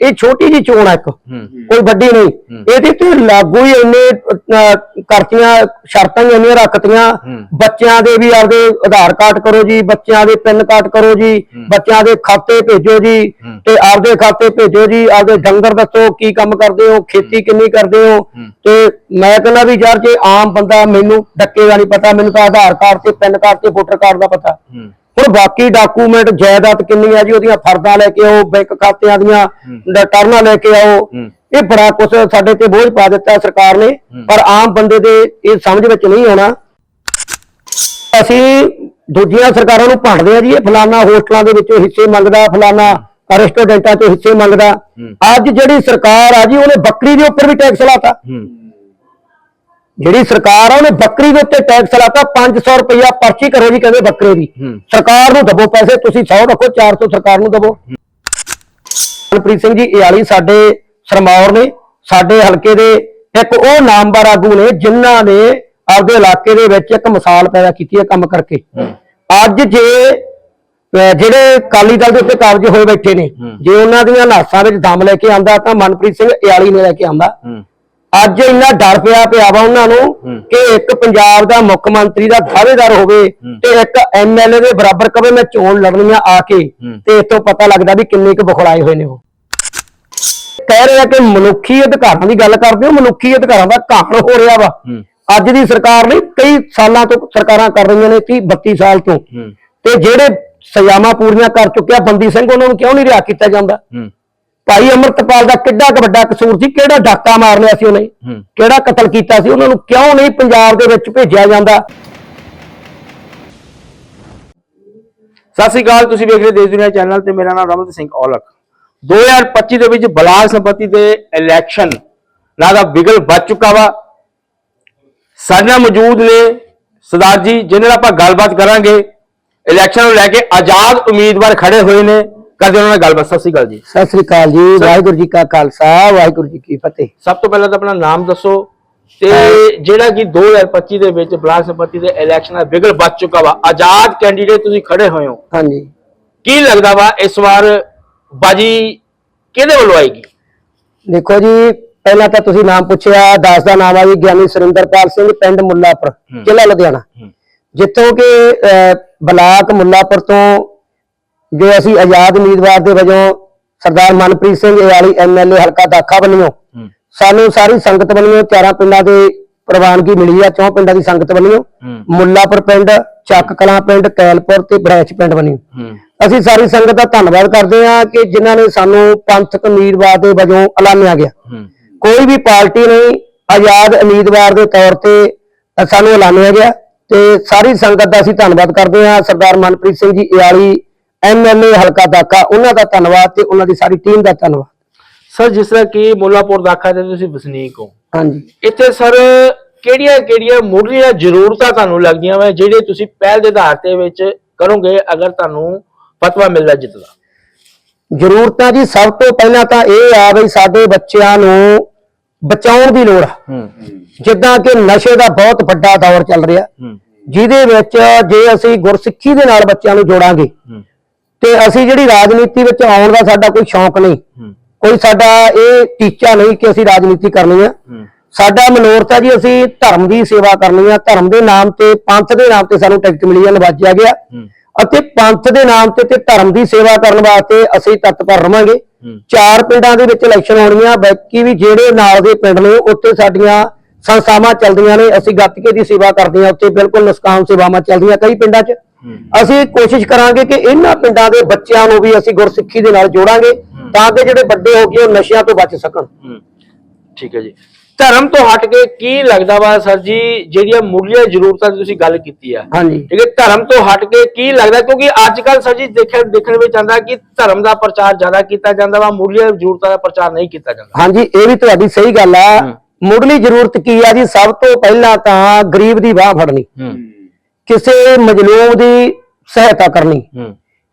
ਇਹ ਛੋਟੀ ਜੀ ਚੋਣ ਆ ਇੱਕ। ਕੋਈ ਵੱਡੀ ਨਹੀਂ। ਇਹਦੇ ਤੇ ਲਾਗੂ ਹੀ ਇੰਨੇ ਕਰਤੀਆਂ ਸ਼ਰਤਾਂ ਹੀ ਇੰਨੀਆਂ ਰੱਖਤੀਆਂ। ਬੱਚਿਆਂ ਦੇ ਵੀ ਆਪਦੇ ਆਧਾਰ ਕਾਰਡ ਕਰੋ ਜੀ ਬੱਚਿਆਂ ਦੇ ਪੈਨ ਕਾਰਡ ਕਰੋ ਜੀ ਬੱਚਿਆਂ ਦੇ ਖਾਤੇ ਭੇਜੋ ਜੀ। ਤੇ ਆਪਦੇ ਖਾਤੇ ਭੇਜੋ ਜੀ ਆਪਦੇ ਡੰਗਰ ਦੱਸੋ ਕੀ ਕੰਮ ਕਰਦੇ ਹੋ ਖੇਤੀ ਕਿੰਨੀ ਕਰਦੇ ਹੋ। ਤੇ ਮੈਂ ਕਹਿੰਦਾ ਵੀ ਯਾਰ ਜੇ ਆਮ ਬੰਦਾ ਮੈਨੂੰ ਡੱਕੇ ਦਾ ਨਹੀਂ ਪਤਾ ਮੈਨੂੰ ਤਾਂ ਆਧਾਰ ਕਾਰਡ ਤੇ ਪੈਨ ਕਾਰਡ ਤੇ ਵੋਟਰ ਕਾਰਡ ਦਾ ਪਤਾ। ਹੁਣ ਬਾਕੀ ਡਾਕੂਮੈਂਟ ਜਾਇਦਾਦ ਕਿੰਨੀ ਆ ਜੀ? ਉਹਦੀਆਂ ਫਰਦਾਂ ਲੈ ਕੇ ਆਓ ਬੈਂਕ ਖਾਤਿਆਂ ਦੀਆਂ ਰਿਟਰਨਾਂ ਲੈ ਕੇ ਆਓ। ਇਹ ਬੜਾ ਕੁਝ ਸਾਡੇ ਤੇ ਬੋਝ ਪਾ ਦਿੱਤਾ ਸਰਕਾਰ ਨੇ ਪਰ ਆਮ ਬੰਦੇ ਦੇ ਇਹ ਸਮਝ ਵਿੱਚ ਨਹੀਂ ਆਉਣਾ। ਅਸੀਂ ਦੂਜੀਆਂ ਸਰਕਾਰਾਂ ਨੂੰ ਭੰਡਦੇ ਆ ਜੀ ਇਹ ਫਲਾਨਾ ਹੋਸਟਲਾਂ ਦੇ ਵਿੱਚੋਂ ਹਿੱਸੇ ਮੰਗਦਾ ਫਲਾਨਾ ਰੈਸਟੋਰੈਂਟਾਂ ਤੋਂ ਹਿੱਸੇ ਮੰਗਦਾ। ਅੱਜ ਜਿਹੜੀ ਸਰਕਾਰ ਆ ਜੀ ਉਹਨੇ ਬੱਕਰੀ ਦੇ ਉੱਪਰ ਵੀ ਟੈਕਸ ਲਾਤਾ। ਜਿਹੜੀ ਸਰਕਾਰ ਆ ਉਹਨੇ ਬੱਕਰੀ ਦੇ ਉੱਤੇ ਟੈਕਸ ਲਾਤਾ 500 ਰੁਪਇਆ ਪਰਚੀ ਕਰੋ ਜੀ ਕਹਿੰਦੇ ਬੱਕਰੇ ਦੀ। ਸਰਕਾਰ ਨੂੰ ਦਬੋ ਪੈਸੇ ਤੁਸੀਂ 100 ਰੱਖੋ 400 ਸਰਕਾਰ ਨੂੰ ਦਬੋ ਮਨਪ੍ਰੀਤ ਸਿੰਘ ਜੀ ਇਆਲੀ ਸਾਡੇ ਸਰਮੌਰ ਨੇ ਸਾਡੇ ਹਲਕੇ ਦੇ ਇੱਕ ਉਹ ਨਾਮਵਰ ਆਗੂ ਨੇ ਜਿਨ੍ਹਾਂ ਨੇ ਆਪਦੇ ਇਲਾਕੇ ਦੇ ਵਿੱਚ ਇੱਕ ਮਿਸਾਲ ਪੈਦਾ ਕੀਤੀ ਹੈ ਕੰਮ ਕਰਕੇ। ਅੱਜ ਜੇ ਜਿਹੜੇ ਕਾਲੀ ਦਲ ਦੇ ਉੱਤੇ ਕਾਬਜ ਹੋਏ ਬੈਠੇ ਨੇ ਜੇ ਉਹਨਾਂ ਦੀਆਂ ਨਾਸਾਂ ਵਿੱਚ ਦਮ ਲੈ ਕੇ ਆਂਦਾ ਤਾਂ ਮਨਪ੍ਰੀਤ ਸਿੰਘ ਇਆਲੀ ਨੇ ਲੈ ਕੇ ਆਂਦਾ। ਅੱਜ ਇੰਨਾ ਡਰ ਪਿਆ ਪਿਆ ਵਾ ਉਹਨਾਂ ਨੂੰ ਕਿ ਇੱਕ ਪੰਜਾਬ ਦਾ ਮੁੱਖ ਮੰਤਰੀ ਦਾ ਦਾਅਵੇਦਾਰ ਹੋਵੇ ਤੇ ਇੱਕ ਐਮਐਲਏ ਦੇ ਬਰਾਬਰ ਕਵੇ ਮੈਂ ਚੋਣ ਲੜਨੀ ਆ ਕੇ ਤੇ ਇਤੋਂ ਪਤਾ ਲੱਗਦਾ ਵੀ ਕਿੰਨੇ ਕੁ ਬਖਲਾਏ ਹੋਏ ਨੇ ਉਹ। ਕਹਿ ਰਹੇ ਆ ਕਿ ਮਨੁੱਖੀ ਅਧਿਕਾਰਾਂ ਦੀ ਗੱਲ ਕਰਦੇ ਹੋ ਮਨੁੱਖੀ ਅਧਿਕਾਰਾਂ ਦਾ ਘਾਣ ਹੋ ਰਿਹਾ ਵਾ। ਅੱਜ ਦੀ ਸਰਕਾਰ ਨਹੀਂ ਕਈ ਸਾਲਾਂ ਤੋਂ ਸਰਕਾਰਾਂ ਕਰ ਰਹੀਆਂ ਨੇ 30 32 ਸਾਲ ਤੋਂ। ਤੇ ਜਿਹੜੇ ਸਜ਼ਾਵਾਂ ਪੂਰੀਆਂ ਕਰ ਚੁੱਕਿਆ ਬੰਦੀ ਸਿੰਘ ਉਹਨਾਂ ਨੂੰ ਕਿਉਂ ਨਹੀਂ ਰਿਹਾ ਕੀਤਾ ਜਾਂਦਾ? ਭਾਈ ਅਮਰਤਪਾਲ ਦਾ ਕਿੱਡਾ ਕੁ ਵੱਡਾ ਕਸੂਰ ਸੀ ਕਿਹੜਾ ਡਾਕਾ ਮਾਰ ਲਿਆ ਸੀ ਉਹਨੇ। ਕਿਹੜਾ ਕਤਲ ਕੀਤਾ ਸੀ? ਉਹਨਾਂ ਨੂੰ ਕਿਉਂ ਨਹੀਂ ਪੰਜਾਬ ਦੇ ਵਿੱਚ ਭੇਜਿਆ ਜਾਂਦਾ? ਸਤਿ ਸ੍ਰੀ ਅਕਾਲ ਤੁਸੀਂ ਵੇਖ ਰਹੇ ਦੇਸ਼ ਦੁਨੀਆ ਚੈਨਲ ਤੇ ਮੇਰਾ ਨਾਮ ਰਮਨ ਸਿੰਘ ਔਲਖ। 2025 ਦੇ ਵਿੱਚ ਬਲਾਕ ਸੰਪਤੀ ਦੇ ਇਲੈਕਸ਼ਨ ਨਾ ਦਾ ਵਿਗਲ ਵੱਜ ਚੁੱਕਾ ਵਾ। ਸਾਡੇ ਨਾਲ ਮੌਜੂਦ ਨੇ ਸਰਦਾਰ ਜੀ ਜਿਹਨਾਂ ਨਾਲ ਆਪਾਂ ਗੱਲਬਾਤ ਕਰਾਂਗੇ। ਇਲੈਕਸ਼ਨ ਨੂੰ ਲੈ ਕੇ ਆਜ਼ਾਦ ਉਮੀਦਵਾਰ ਖੜੇ ਹੋਏ ਨੇ। ਕਰਦੇ ਉਹਨਾਂ ਨਾਲ ਗੱਲਬਾਤ ਸਤਿ ਸ੍ਰੀ ਅਕਾਲ ਜੀ। ਸਤਿ ਸ੍ਰੀ ਅਕਾਲ ਜੀ ਵਾਹਿਗੁਰੂ ਜੀ ਕਾ ਖਾਲਸਾ ਵਾਹਿਗੁਰੂ ਜੀ ਕੀ ਫਤਿਹ। ਸਭ ਤੋਂ ਪਹਿਲਾਂ ਤਾਂ ਆਪਣਾ ਨਾਮ ਦੱਸੋ ਤੇ ਜਿਹੜਾ ਕਿ 2025 ਦੇ ਵਿੱਚ ਬਲਾਕ ਸੰਪਤੀ ਦੇ ਇਲੈਕਸ਼ਨ ਦਾ ਵਿਗਲ ਵੱਜ ਚੁੱਕਾ ਵਾ। ਆਜ਼ਾਦ ਕੈਂਡੀਡੇਟ ਤੁਸੀਂ ਖੜੇ ਹੋਏ ਹੋ। ਹਾਂਜੀ। ਕੀ ਲੱਗਦਾ ਵਾ ਇਸ ਵਾਰ ਬਾਜੀ ਕਿਹਦੇ ਵੱਲੋਂ ਆਏਗੀ? ਦੇਖੋ ਜੀ ਪਹਿਲਾਂ ਤਾਂ ਤੁਸੀਂ ਨਾਮ ਪੁੱਛਿਆ ਦਾਸ ਦਾ ਨਾਮ ਆ ਜੀ ਗਿਆਨੀ ਸੁਰਿੰਦਰਪਾਲ ਸਿੰਘ ਪਿੰਡ ਮੁੱਲਾਪੁਰ ਜ਼ਿਲ੍ਹਾ ਲੁਧਿਆਣਾ। ਜਿੱਥੋਂ ਕਿ ਬਲਾਕ ਮੁੱਲਾਪੁਰ ਤੋਂ ਜੋ ਅਸੀਂ ਆਜ਼ਾਦ ਉਮੀਦਵਾਰ ਦੇ ਵਜੋਂ ਸਰਦਾਰ ਮਨਪ੍ਰੀਤ ਸਿੰਘ ਵਾਲੀ ਐਮਐਲਏ ਹਲਕਾ ਦਾਖਾ ਵੱਲੋਂ ਸਾਨੂੰ ਸਾਰੀ ਸੰਗਤ ਵੱਲੋਂ ਚਾਰਾਂ ਪਿੰਡਾਂ ਦੇ ਪ੍ਰਵਾਨਗੀ ਮਿਲੀ ਆ ਚੌਂ ਪਿੰਡਾਂ ਦੀ ਸੰਗਤ ਵੱਲੋਂ। ਮੁੱਲਾਪੁਰ ਪਿੰਡ ਚੱਕ ਕਲਾਂ ਪਿੰਡ ਕੈਲਪੁਰ ਤੇ ਬਰੈਚ ਪਿੰਡ ਵੱਲੋਂ। ਅਸੀਂ ਸਾਰੀ ਸੰਗਤ ਦਾ ਧੰਨਵਾਦ ਕਰਦੇ ਹਾਂ ਕਿ ਜਿਨ੍ਹਾਂ ਨੇ ਸਾਨੂੰ ਪੰਥਕ ਉਮੀਦਵਾਰ ਦੇ ਵਜੋਂ ਐਲਾਨਿਆ ਗਿਆ। ਕੋਈ ਵੀ ਪਾਰਟੀ ਨਹੀਂ ਆਜ਼ਾਦ ਉਮੀਦਵਾਰ ਦੇ ਤੌਰ ਤੇ ਸਾਨੂੰ ਐਲਾਨਿਆ ਗਿਆ ਤੇ ਸਾਰੀ ਸੰਗਤ ਦਾ ਅਸੀਂ ਧੰਨਵਾਦ ਕਰਦੇ ਹਾਂ। ਸਰਦਾਰ ਮਨਪ੍ਰੀਤ ਸਿੰਘ ਜੀ ਇਆਲੀ ਐਮਐਲਏ ਹਲਕਾ ਦਾਕਾ ਉਹਨਾਂ ਦਾ ਧੰਨਵਾਦ ਤੇ ਉਹਨਾਂ ਦੀ ਸਾਰੀ ਟੀਮ ਦਾ ਧੰਨਵਾਦ। ਸਰ ਜਿਸ ਤਰ੍ਹਾਂ ਕਿ ਮੁੱਲਾਪੁਰ ਦਾਖਾ ਦੇ ਤੁਸੀਂ ਵਸਨੀਕ ਹੋ। ਹਾਂਜੀ। ਇੱਥੇ ਸਰ ਕਿਹੜੀਆਂ ਕਿਹੜੀਆਂ ਮੁੱਢਲੀਆਂ ਜ਼ਰੂਰਤਾਂ ਤੁਹਾਨੂੰ ਲੱਗਦੀਆਂ ਵਾ ਜਿਹੜੇ ਤੁਸੀਂ ਪਹਿਲ ਦੇ ਆਧਾਰ ਤੇ ਵਿੱਚ ਕਰੋਗੇ ਅਗਰ ਤੁਹਾਨੂੰ ਫਤਵਾ ਮਿਲਦਾ ਜਿੱਤਦਾ? ਜ਼ਰੂਰਤਾਂ ਜੀ ਸਭ ਤੋਂ ਪਹਿਲਾਂ ਤਾਂ ਇਹ ਆ ਬਈ ਸਾਡੇ ਬੱਚਿਆਂ ਨੂੰ ਬਚਾਉਣ ਦੀ ਲੋੜ ਆ। ਹੂੰ। ਜਿੱਦਾਂ ਕਿ ਨਸ਼ੇ ਦਾ ਬਹੁਤ ਵੱਡਾ ਦੌਰ ਚੱਲ ਰਿਹਾ। ਜਿਹਦੇ ਵਿੱਚ ਜੇ ਅਸੀਂ ਗੁਰਸਿੱਖੀ ਦੇ ਨਾਲ ਬੱਚਿਆਂ ਨੂੰ ਜੋੜਾਂਗੇ ਤੇ ਅਸੀਂ ਜਿਹੜੀ ਰਾਜਨੀਤੀ ਵਿੱਚ ਆਉਣ ਦਾ ਸਾਡਾ ਕੋਈ ਸ਼ੌਂਕ ਨਹੀਂ। ਕੋਈ ਸਾਡਾ ਇਹ ਟੀਚਾ ਨਹੀਂ ਕਿ ਅਸੀਂ ਰਾਜਨੀਤੀ ਕਰਨੀ ਆ। ਹੂੰ। ਸਾਡਾ ਮਨੋਰਥ ਹੈ ਜੀ ਅਸੀਂ ਧਰਮ ਦੀ ਸੇਵਾ ਕਰਨੀ ਆ। ਧਰਮ ਦੇ ਨਾਮ ਤੇ ਪੰਥ ਦੇ ਨਾਮ ਤੇ ਸਾਨੂੰ ਟਿਕਟ ਮਿਲੀ ਆ ਨਵਾਜਿਆ ਗਿਆ। ਅਤੇ ਪੰਥ ਦੇ ਨਾਮ ਤੇ ਤੇ ਧਰਮ ਦੀ ਸੇਵਾ ਕਰਨ ਵਾਸਤੇ ਅਸੀਂ ਤਤਪਰ ਰਵਾਂਗੇ। ਚਾਰ ਪਿੰਡਾਂ ਦੇ ਵਿੱਚ ਇਲੈਕਸ਼ਨ ਹੋਣੀਆਂ ਬਾਕੀ ਵੀ ਜਿਹੜੇ ਨਾਲ ਦੇ ਪਿੰਡ ਨੇ ਉੱਥੇ ਸਾਡੀਆਂ ਸੰਸਥਾਵਾਂ ਚੱਲਦੀਆਂ ਨੇ। ਅਸੀਂ ਗੱਤਕੇ ਦੀ ਸੇਵਾ ਕਰਦੇ ਹਾਂ ਉੱਥੇ ਬਿਲਕੁਲ ਨਿਸ਼ਕਾਮ ਸੇਵਾਵਾਂ ਚੱਲਦੀਆਂ ਕਈ ਪਿੰਡਾਂ 'ਚ। ਅਸੀਂ ਕੋਸ਼ਿਸ਼ ਕਰਾਂਗੇ ਕਿ ਇਹਨਾਂ ਪਿੰਡਾਂ ਦੇ ਬੱਚਿਆਂ ਨੂੰ ਵੀ ਅਸੀਂ ਗੁਰਸਿੱਖੀ ਦੇ ਨਾਲ ਜੋੜਾਂਗੇ ਤਾਂ ਕਿ ਜਿਹੜੇ ਵੱਡੇ ਹੋ ਗਏ ਉਹ ਨਸ਼ਿਆਂ ਤੋਂ ਬਚ ਸਕਣ। ਠੀਕ ਹੈ ਜੀ। ਧਰਮ ਤੋਂ ਹਟ ਕੇ ਕੀ ਲੱਗਦਾ ਵਾ ਸਰ ਜੀ ਜਿਹੜੀਆਂ ਮੁੱਢਲੀਆਂ ਜ਼ਰੂਰਤਾਂ ਦੀ ਤੁਸੀਂ ਗੱਲ ਕੀਤੀ ਆ? ਠੀਕ ਹੈ ਧਰਮ ਤੋਂ ਹਟ ਕੇ ਕੀ ਲੱਗਦਾ? ਕਿਉਂਕਿ ਅੱਜ ਕੱਲ ਸਰ ਜੀ ਦੇਖਿਆ ਦੇਖਣ ਵਿੱਚ ਆਉਂਦਾ ਕਿ ਧਰਮ ਦਾ ਪ੍ਰਚਾਰ ਜ਼ਿਆਦਾ ਕੀਤਾ ਜਾਂਦਾ ਵਾ ਮੁੱਢਲੀਆਂ ਜ਼ਰੂਰਤਾਂ ਦਾ ਪ੍ਰਚਾਰ ਨਹੀਂ ਕੀਤਾ ਜਾਂਦਾ। ਹਾਂਜੀ ਇਹ ਵੀ ਤੁਹਾਡੀ ਸਹੀ ਗੱਲ ਆ। ਮੁੱਢਲੀ ਜ਼ਰੂਰਤ ਕੀ ਆ ਜੀ? ਸਭ ਤੋਂ ਪਹਿਲਾਂ ਤਾਂ ਗਰੀਬ ਦੀ ਬਾਹ ਫੜਨੀ। ਕਿਸੇ ਮਜਲੂਮ ਦੀ ਸਹਾਇਤਾ ਕਰਨੀ।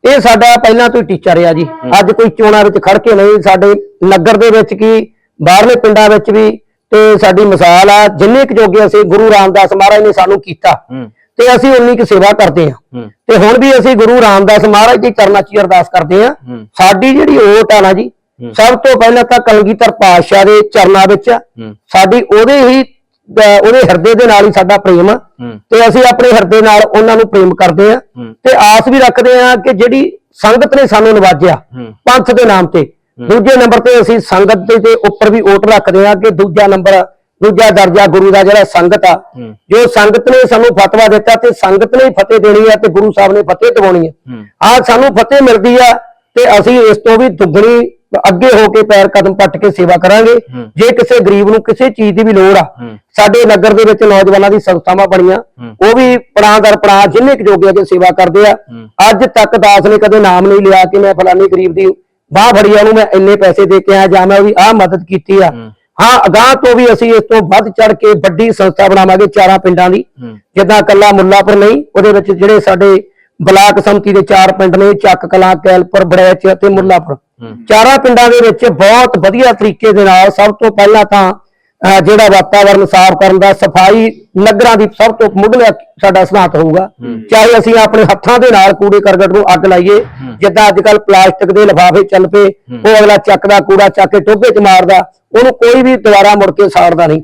ਇਹ ਸਾਡਾ ਪਹਿਲਾਂ ਤੋਂ ਟੀਚਾ ਰਿਹਾ ਜੀ। ਅੱਜ ਕੋਈ ਚੋਣਾਂ ਵਿੱਚ ਖੜ ਕੇ ਨਹੀਂ ਸਾਡੇ ਨਗਰ ਦੇ ਵਿੱਚ ਕੀ ਬਾਹਰਲੇ ਪਿੰਡਾਂ ਵਿੱਚ ਵੀ ਤੇ ਸਾਡੀ ਮਿਸਾਲ ਆ ਜਿੰਨੇ ਕੁ ਜੋਗੇ ਅਸੀਂ ਗੁਰੂ ਰਾਮਦਾਸ ਮਹਾਰਾਜ ਨੇ ਸਾਨੂੰ ਕੀਤਾ। ਤੇ ਅਸੀਂ ਉਨੀ ਕੁ ਸੇਵਾ ਕਰਦੇ ਹੂੰ। ਤੇ ਹੁਣ ਵੀ ਅਸੀਂ ਗੁਰੂ ਰਾਮਦਾਸ ਮਹਾਰਾਜ ਦੀ ਚਰਨਾਂ 'ਚ ਅਰਦਾਸ ਕਰਦੇ ਹੂੰ। ਸਾਡੀ ਜਿਹੜੀ ਓਟ ਆ ਨਾ ਜੀ ਸਭ ਤੋਂ ਪਹਿਲਾਂ ਤਾਂ ਕਲਗੀਧਰ ਪਾਤਸ਼ਾਹ ਦੇ ਚਰਨਾਂ ਵਿੱਚ ਆ। ਸਾਡੀ ਉਹਦੇ ਹੀ ਉਹਦੇ ਹਿਰਦੇ ਦੇ ਨਾਲ ਹੀ ਸਾਡਾ ਪ੍ਰੇਮ ਆ। ਤੇ ਅਸੀਂ ਆਪਣੇ ਹਿਰਦੇ ਨਾਲ ਉਹਨਾਂ ਨੂੰ ਪ੍ਰੇਮ ਕਰਦੇ ਆ। ਤੇ ਆਸ ਵੀ ਰੱਖਦੇ ਆ ਕਿ ਜਿਹੜੀ ਸੰਗਤ ਨੇ ਸਾਨੂੰ ਨਵਾਜਿਆ ਪੰਥ ਦੇ ਨਾਮ ਤੇ। ਦੂਜੇ ਨੰਬਰ ਤੇ ਅਸੀਂ ਸੰਗਤ ਦੇ ਤੇ ਉੱਪਰ ਵੀ ਓਟ ਰੱਖਦੇ ਆ ਕਿ ਦੂਜਾ ਨੰਬਰ ਦੂਜਾ ਦਰਜਾ ਗੁਰੂ ਦਾ ਜਿਹੜਾ ਸੰਗਤ ਆ। ਜੋ ਸੰਗਤ ਨੇ ਸਾਨੂੰ ਫਤਵਾ ਦਿੱਤਾ ਤੇ ਸੰਗਤ ਨੇ ਹੀ ਫਤਿਹ ਦੇਣੀ ਆ ਤੇ ਗੁਰੂ ਸਾਹਿਬ ਨੇ ਫਤਿਹ ਦਿਵਾਉਣੀ ਆ। ਆ ਸਾਨੂੰ ਫਤਿਹ ਮਿਲਦੀ ਆ ਤੇ ਅਸੀਂ ਇਸ ਤੋਂ ਵੀ ਦੁੱਗਣੀ ਅੱਗੇ ਹੋ ਕੇ ਪੈਰ ਕਦਮ ਪੱਟ ਕੇ ਸੇਵਾ ਕਰਾਂਗੇ। ਜੇ ਕਿਸੇ ਗਰੀਬ ਨੂੰ ਕਿਸੇ ਚੀਜ਼ ਦੀ ਵੀ ਲੋੜ ਆ। ਸਾਡੇ ਨਗਰ ਦੇ ਵਿੱਚ ਨੌਜਵਾਨਾਂ ਦੀ ਸੰਸਥਾਵਾਂ ਬਣੀਆਂ। ਉਹ ਵੀ ਪੜਾਂ ਦਰ ਪੜਾਂ ਜਿੰਨੇ ਕੁ ਜੋਗੇ ਅਗੇ ਸੇਵਾ ਕਰਦੇ ਆ। ਅੱਜ ਤੱਕ ਦਾਸ ਨੇ ਕਦੇ ਨਾਮ ਨਹੀਂ ਲਿਆ ਕਿ ਮੈਂ ਫਲਾਨੀ ਗਰੀਬ ਦੀ ਬਾਹ ਫੜੀ ਆ ਉਹਨੂੰ ਮੈਂ ਇੰਨੇ ਪੈਸੇ ਦੇ ਕੇ ਆਇਆ ਜਾਂ ਮੈਂ ਉਹਦੀ ਆਹ ਮਦਦ ਕੀਤੀ ਆ ਹੂੰ। ਅਗਾਹ ਤੋਂ ਵੀ ਅਸੀਂ ਇਸ ਤੋਂ ਵੱਧ ਚੜ ਕੇ ਵੱਡੀ ਸੰਸਥਾ ਬਣਾਵਾਂਗੇ ਚਾਰਾਂ ਪਿੰਡਾਂ ਦੀ ਜਿੱਦਾਂ ਕੱਲਾ ਮੁੱਲਾਪੁਰ ਨਹੀਂ ਉਹਦੇ ਵਿੱਚ ਜਿਹੜੇ ਸਾਡੇ ਬਲਾਕ ਸੰਮਤੀ ਦੇ ਚਾਰ ਪਿੰਡ ਨੇ ਚੱਕ ਕਲਾਂ ਕੈਲਪੁਰ ਬੜੈਚ ਤੇ ਮੁੱਲਾਪੁਰ। ਚਾਰਾਂ ਪਿੰਡਾਂ ਦੇ ਵਿੱਚ ਬਹੁਤ ਵਧੀਆ ਤਰੀਕੇ ਦੇ ਨਾਲ ਸਭ ਤੋਂ ਪਹਿਲਾਂ ਤਾਂ ਜਿਹੜਾ ਵਾਤਾਵਰਨ ਸਾਫ਼ ਕਰਨ ਦਾ ਸਫ਼ਾਈ ਨਗਰਾਂ ਦੀ ਸਭ ਤੋਂ ਮੁੱਢਲਾ ਸਾਡਾ ਸਿਧਾਂਤ ਹੋਊਗਾ। ਚਾਹੇ ਅਸੀਂ ਆਪਣੇ ਹੱਥਾਂ ਦੇ ਨਾਲ ਕੂੜੇ ਕਰਕਟ ਨੂੰ ਅੱਗ ਲਾਈਏ ਜਿੱਦਾਂ ਅੱਜ ਕੱਲ ਪਲਾਸਟਿਕ ਦੇ ਲਿਫਾਫੇ ਚੱਲ ਪਏ ਉਹ ਅਗਲਾ ਚੱਕਦਾ ਕੂੜਾ ਚੱਕ ਕੇ ਟੋਭੇ 'ਚ ਮਾਰਦਾ ਉਹਨੂੰ ਕੋਈ ਵੀ ਦੁਬਾਰਾ ਮੁੜ ਕੇ ਸਾੜਦਾ ਨਹੀਂ।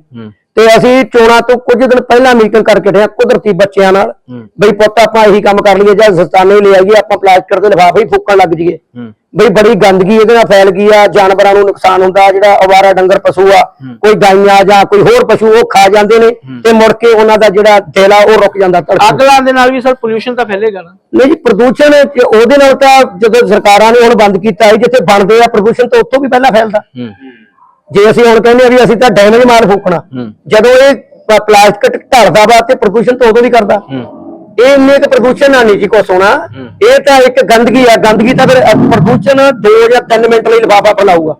ਤੇ ਅਸੀਂ ਚੋਣਾਂ ਤੋਂ ਕੁਝ ਦਿਨ ਪਹਿਲਾਂ ਮੀਟਿੰਗ ਕਰਕੇ ਠਿਆ ਕੁਦਰਤੀ ਬੱਚਿਆਂ ਨਾਲ। ਬਈ ਪੁੱਤ ਆਪਾਂ ਇਹੀ ਕੰਮ ਕਰ ਲਈਏ ਜਾਂ ਸਸਤਾਨੇ ਲੈ ਆਈਏ ਆਪਾਂ ਪਲਾਸਟਿਕ ਦੇ ਲਿਫਾਫੇ ਹੀ ਫੂਕਣ ਲੱਗ ਜਾਈਏ। ਬਈ ਬੜੀ ਗੰਦਗੀ ਇਹਦੇ ਨਾਲ ਫੈਲ ਗਈ ਆ ਜਾਨਵਰਾਂ ਨੂੰ ਨੁਕਸਾਨ ਹੁੰਦਾ ਜਿਹੜਾ ਅਵਾਰਾ ਡੰਗਰ ਪਸ਼ੂ ਆ ਕੋਈ ਗਾਈਆਂ ਜਾਂ ਕੋਈ ਹੋਰ ਪਸ਼ੂ ਉਹ ਖਾ ਜਾਂਦੇ ਨੇ ਤੇ ਮੁੜ ਕੇ ਉਹਨਾਂ ਦਾ ਜਿਹੜਾ ਦਿਲ ਆ ਉਹ ਰੁਕ ਜਾਂਦਾ ਧੜਕਣ ਅੱਗ ਲਾਉਣ ਦੇ ਨਾਲ ਵੀ ਸਰ ਪੋਲੂਸ਼ਨ ਤਾਂ ਫੈਲੇਗਾ ਨਾ। ਨਹੀਂ ਜੀ ਪ੍ਰਦੂਸ਼ਣ ਉਹਦੇ ਨਾਲ ਤਾਂ ਜਦੋਂ ਸਰਕਾਰਾਂ ਨੇ ਹੁਣ ਬੰਦ ਕੀਤਾ ਹੈ ਜਿੱਥੇ ਬਣਦੇ ਆ ਪ੍ਰਦੂਸ਼ਣ ਤਾਂ ਉੱਥੋਂ ਵੀ ਪਹਿਲਾਂ ਫੈਲਦਾ। ਹੂੰ। ਜੇ ਅਸੀਂ ਹੁਣ ਕਹਿੰਦੇ ਆ ਵੀ ਅਸੀਂ ਤਾਂ ਡੈਮੇਜ ਮਾਲ ਫੂਕਣਾ। ਜਦੋਂ ਇਹ ਪਲਾਸਟਿਕ ਢਲਦਾ ਵਾ ਤੇ ਪ੍ਰਦੂਸ਼ਣ ਤਾਂ ਉਦੋਂ ਵੀ ਕਰਦਾ। ਇਹ ਇੰਨੇ ਕੁ ਪ੍ਰਦੂਸ਼ਣ ਨਾਲ ਨਹੀਂ ਜੀ ਕੋ ਸੋਣਾ ਇਹ ਤਾਂ ਇੱਕ ਗੰਦਗੀ ਆ ਗੰਦਗੀ ਤਾਂ ਫਿਰ ਪ੍ਰਦੂਸ਼ਣ 2 ਜਾਂ 3 ਮਿੰਟ ਲਈ ਲਿਫਾਫਾ ਫੈਲਾਊਗਾ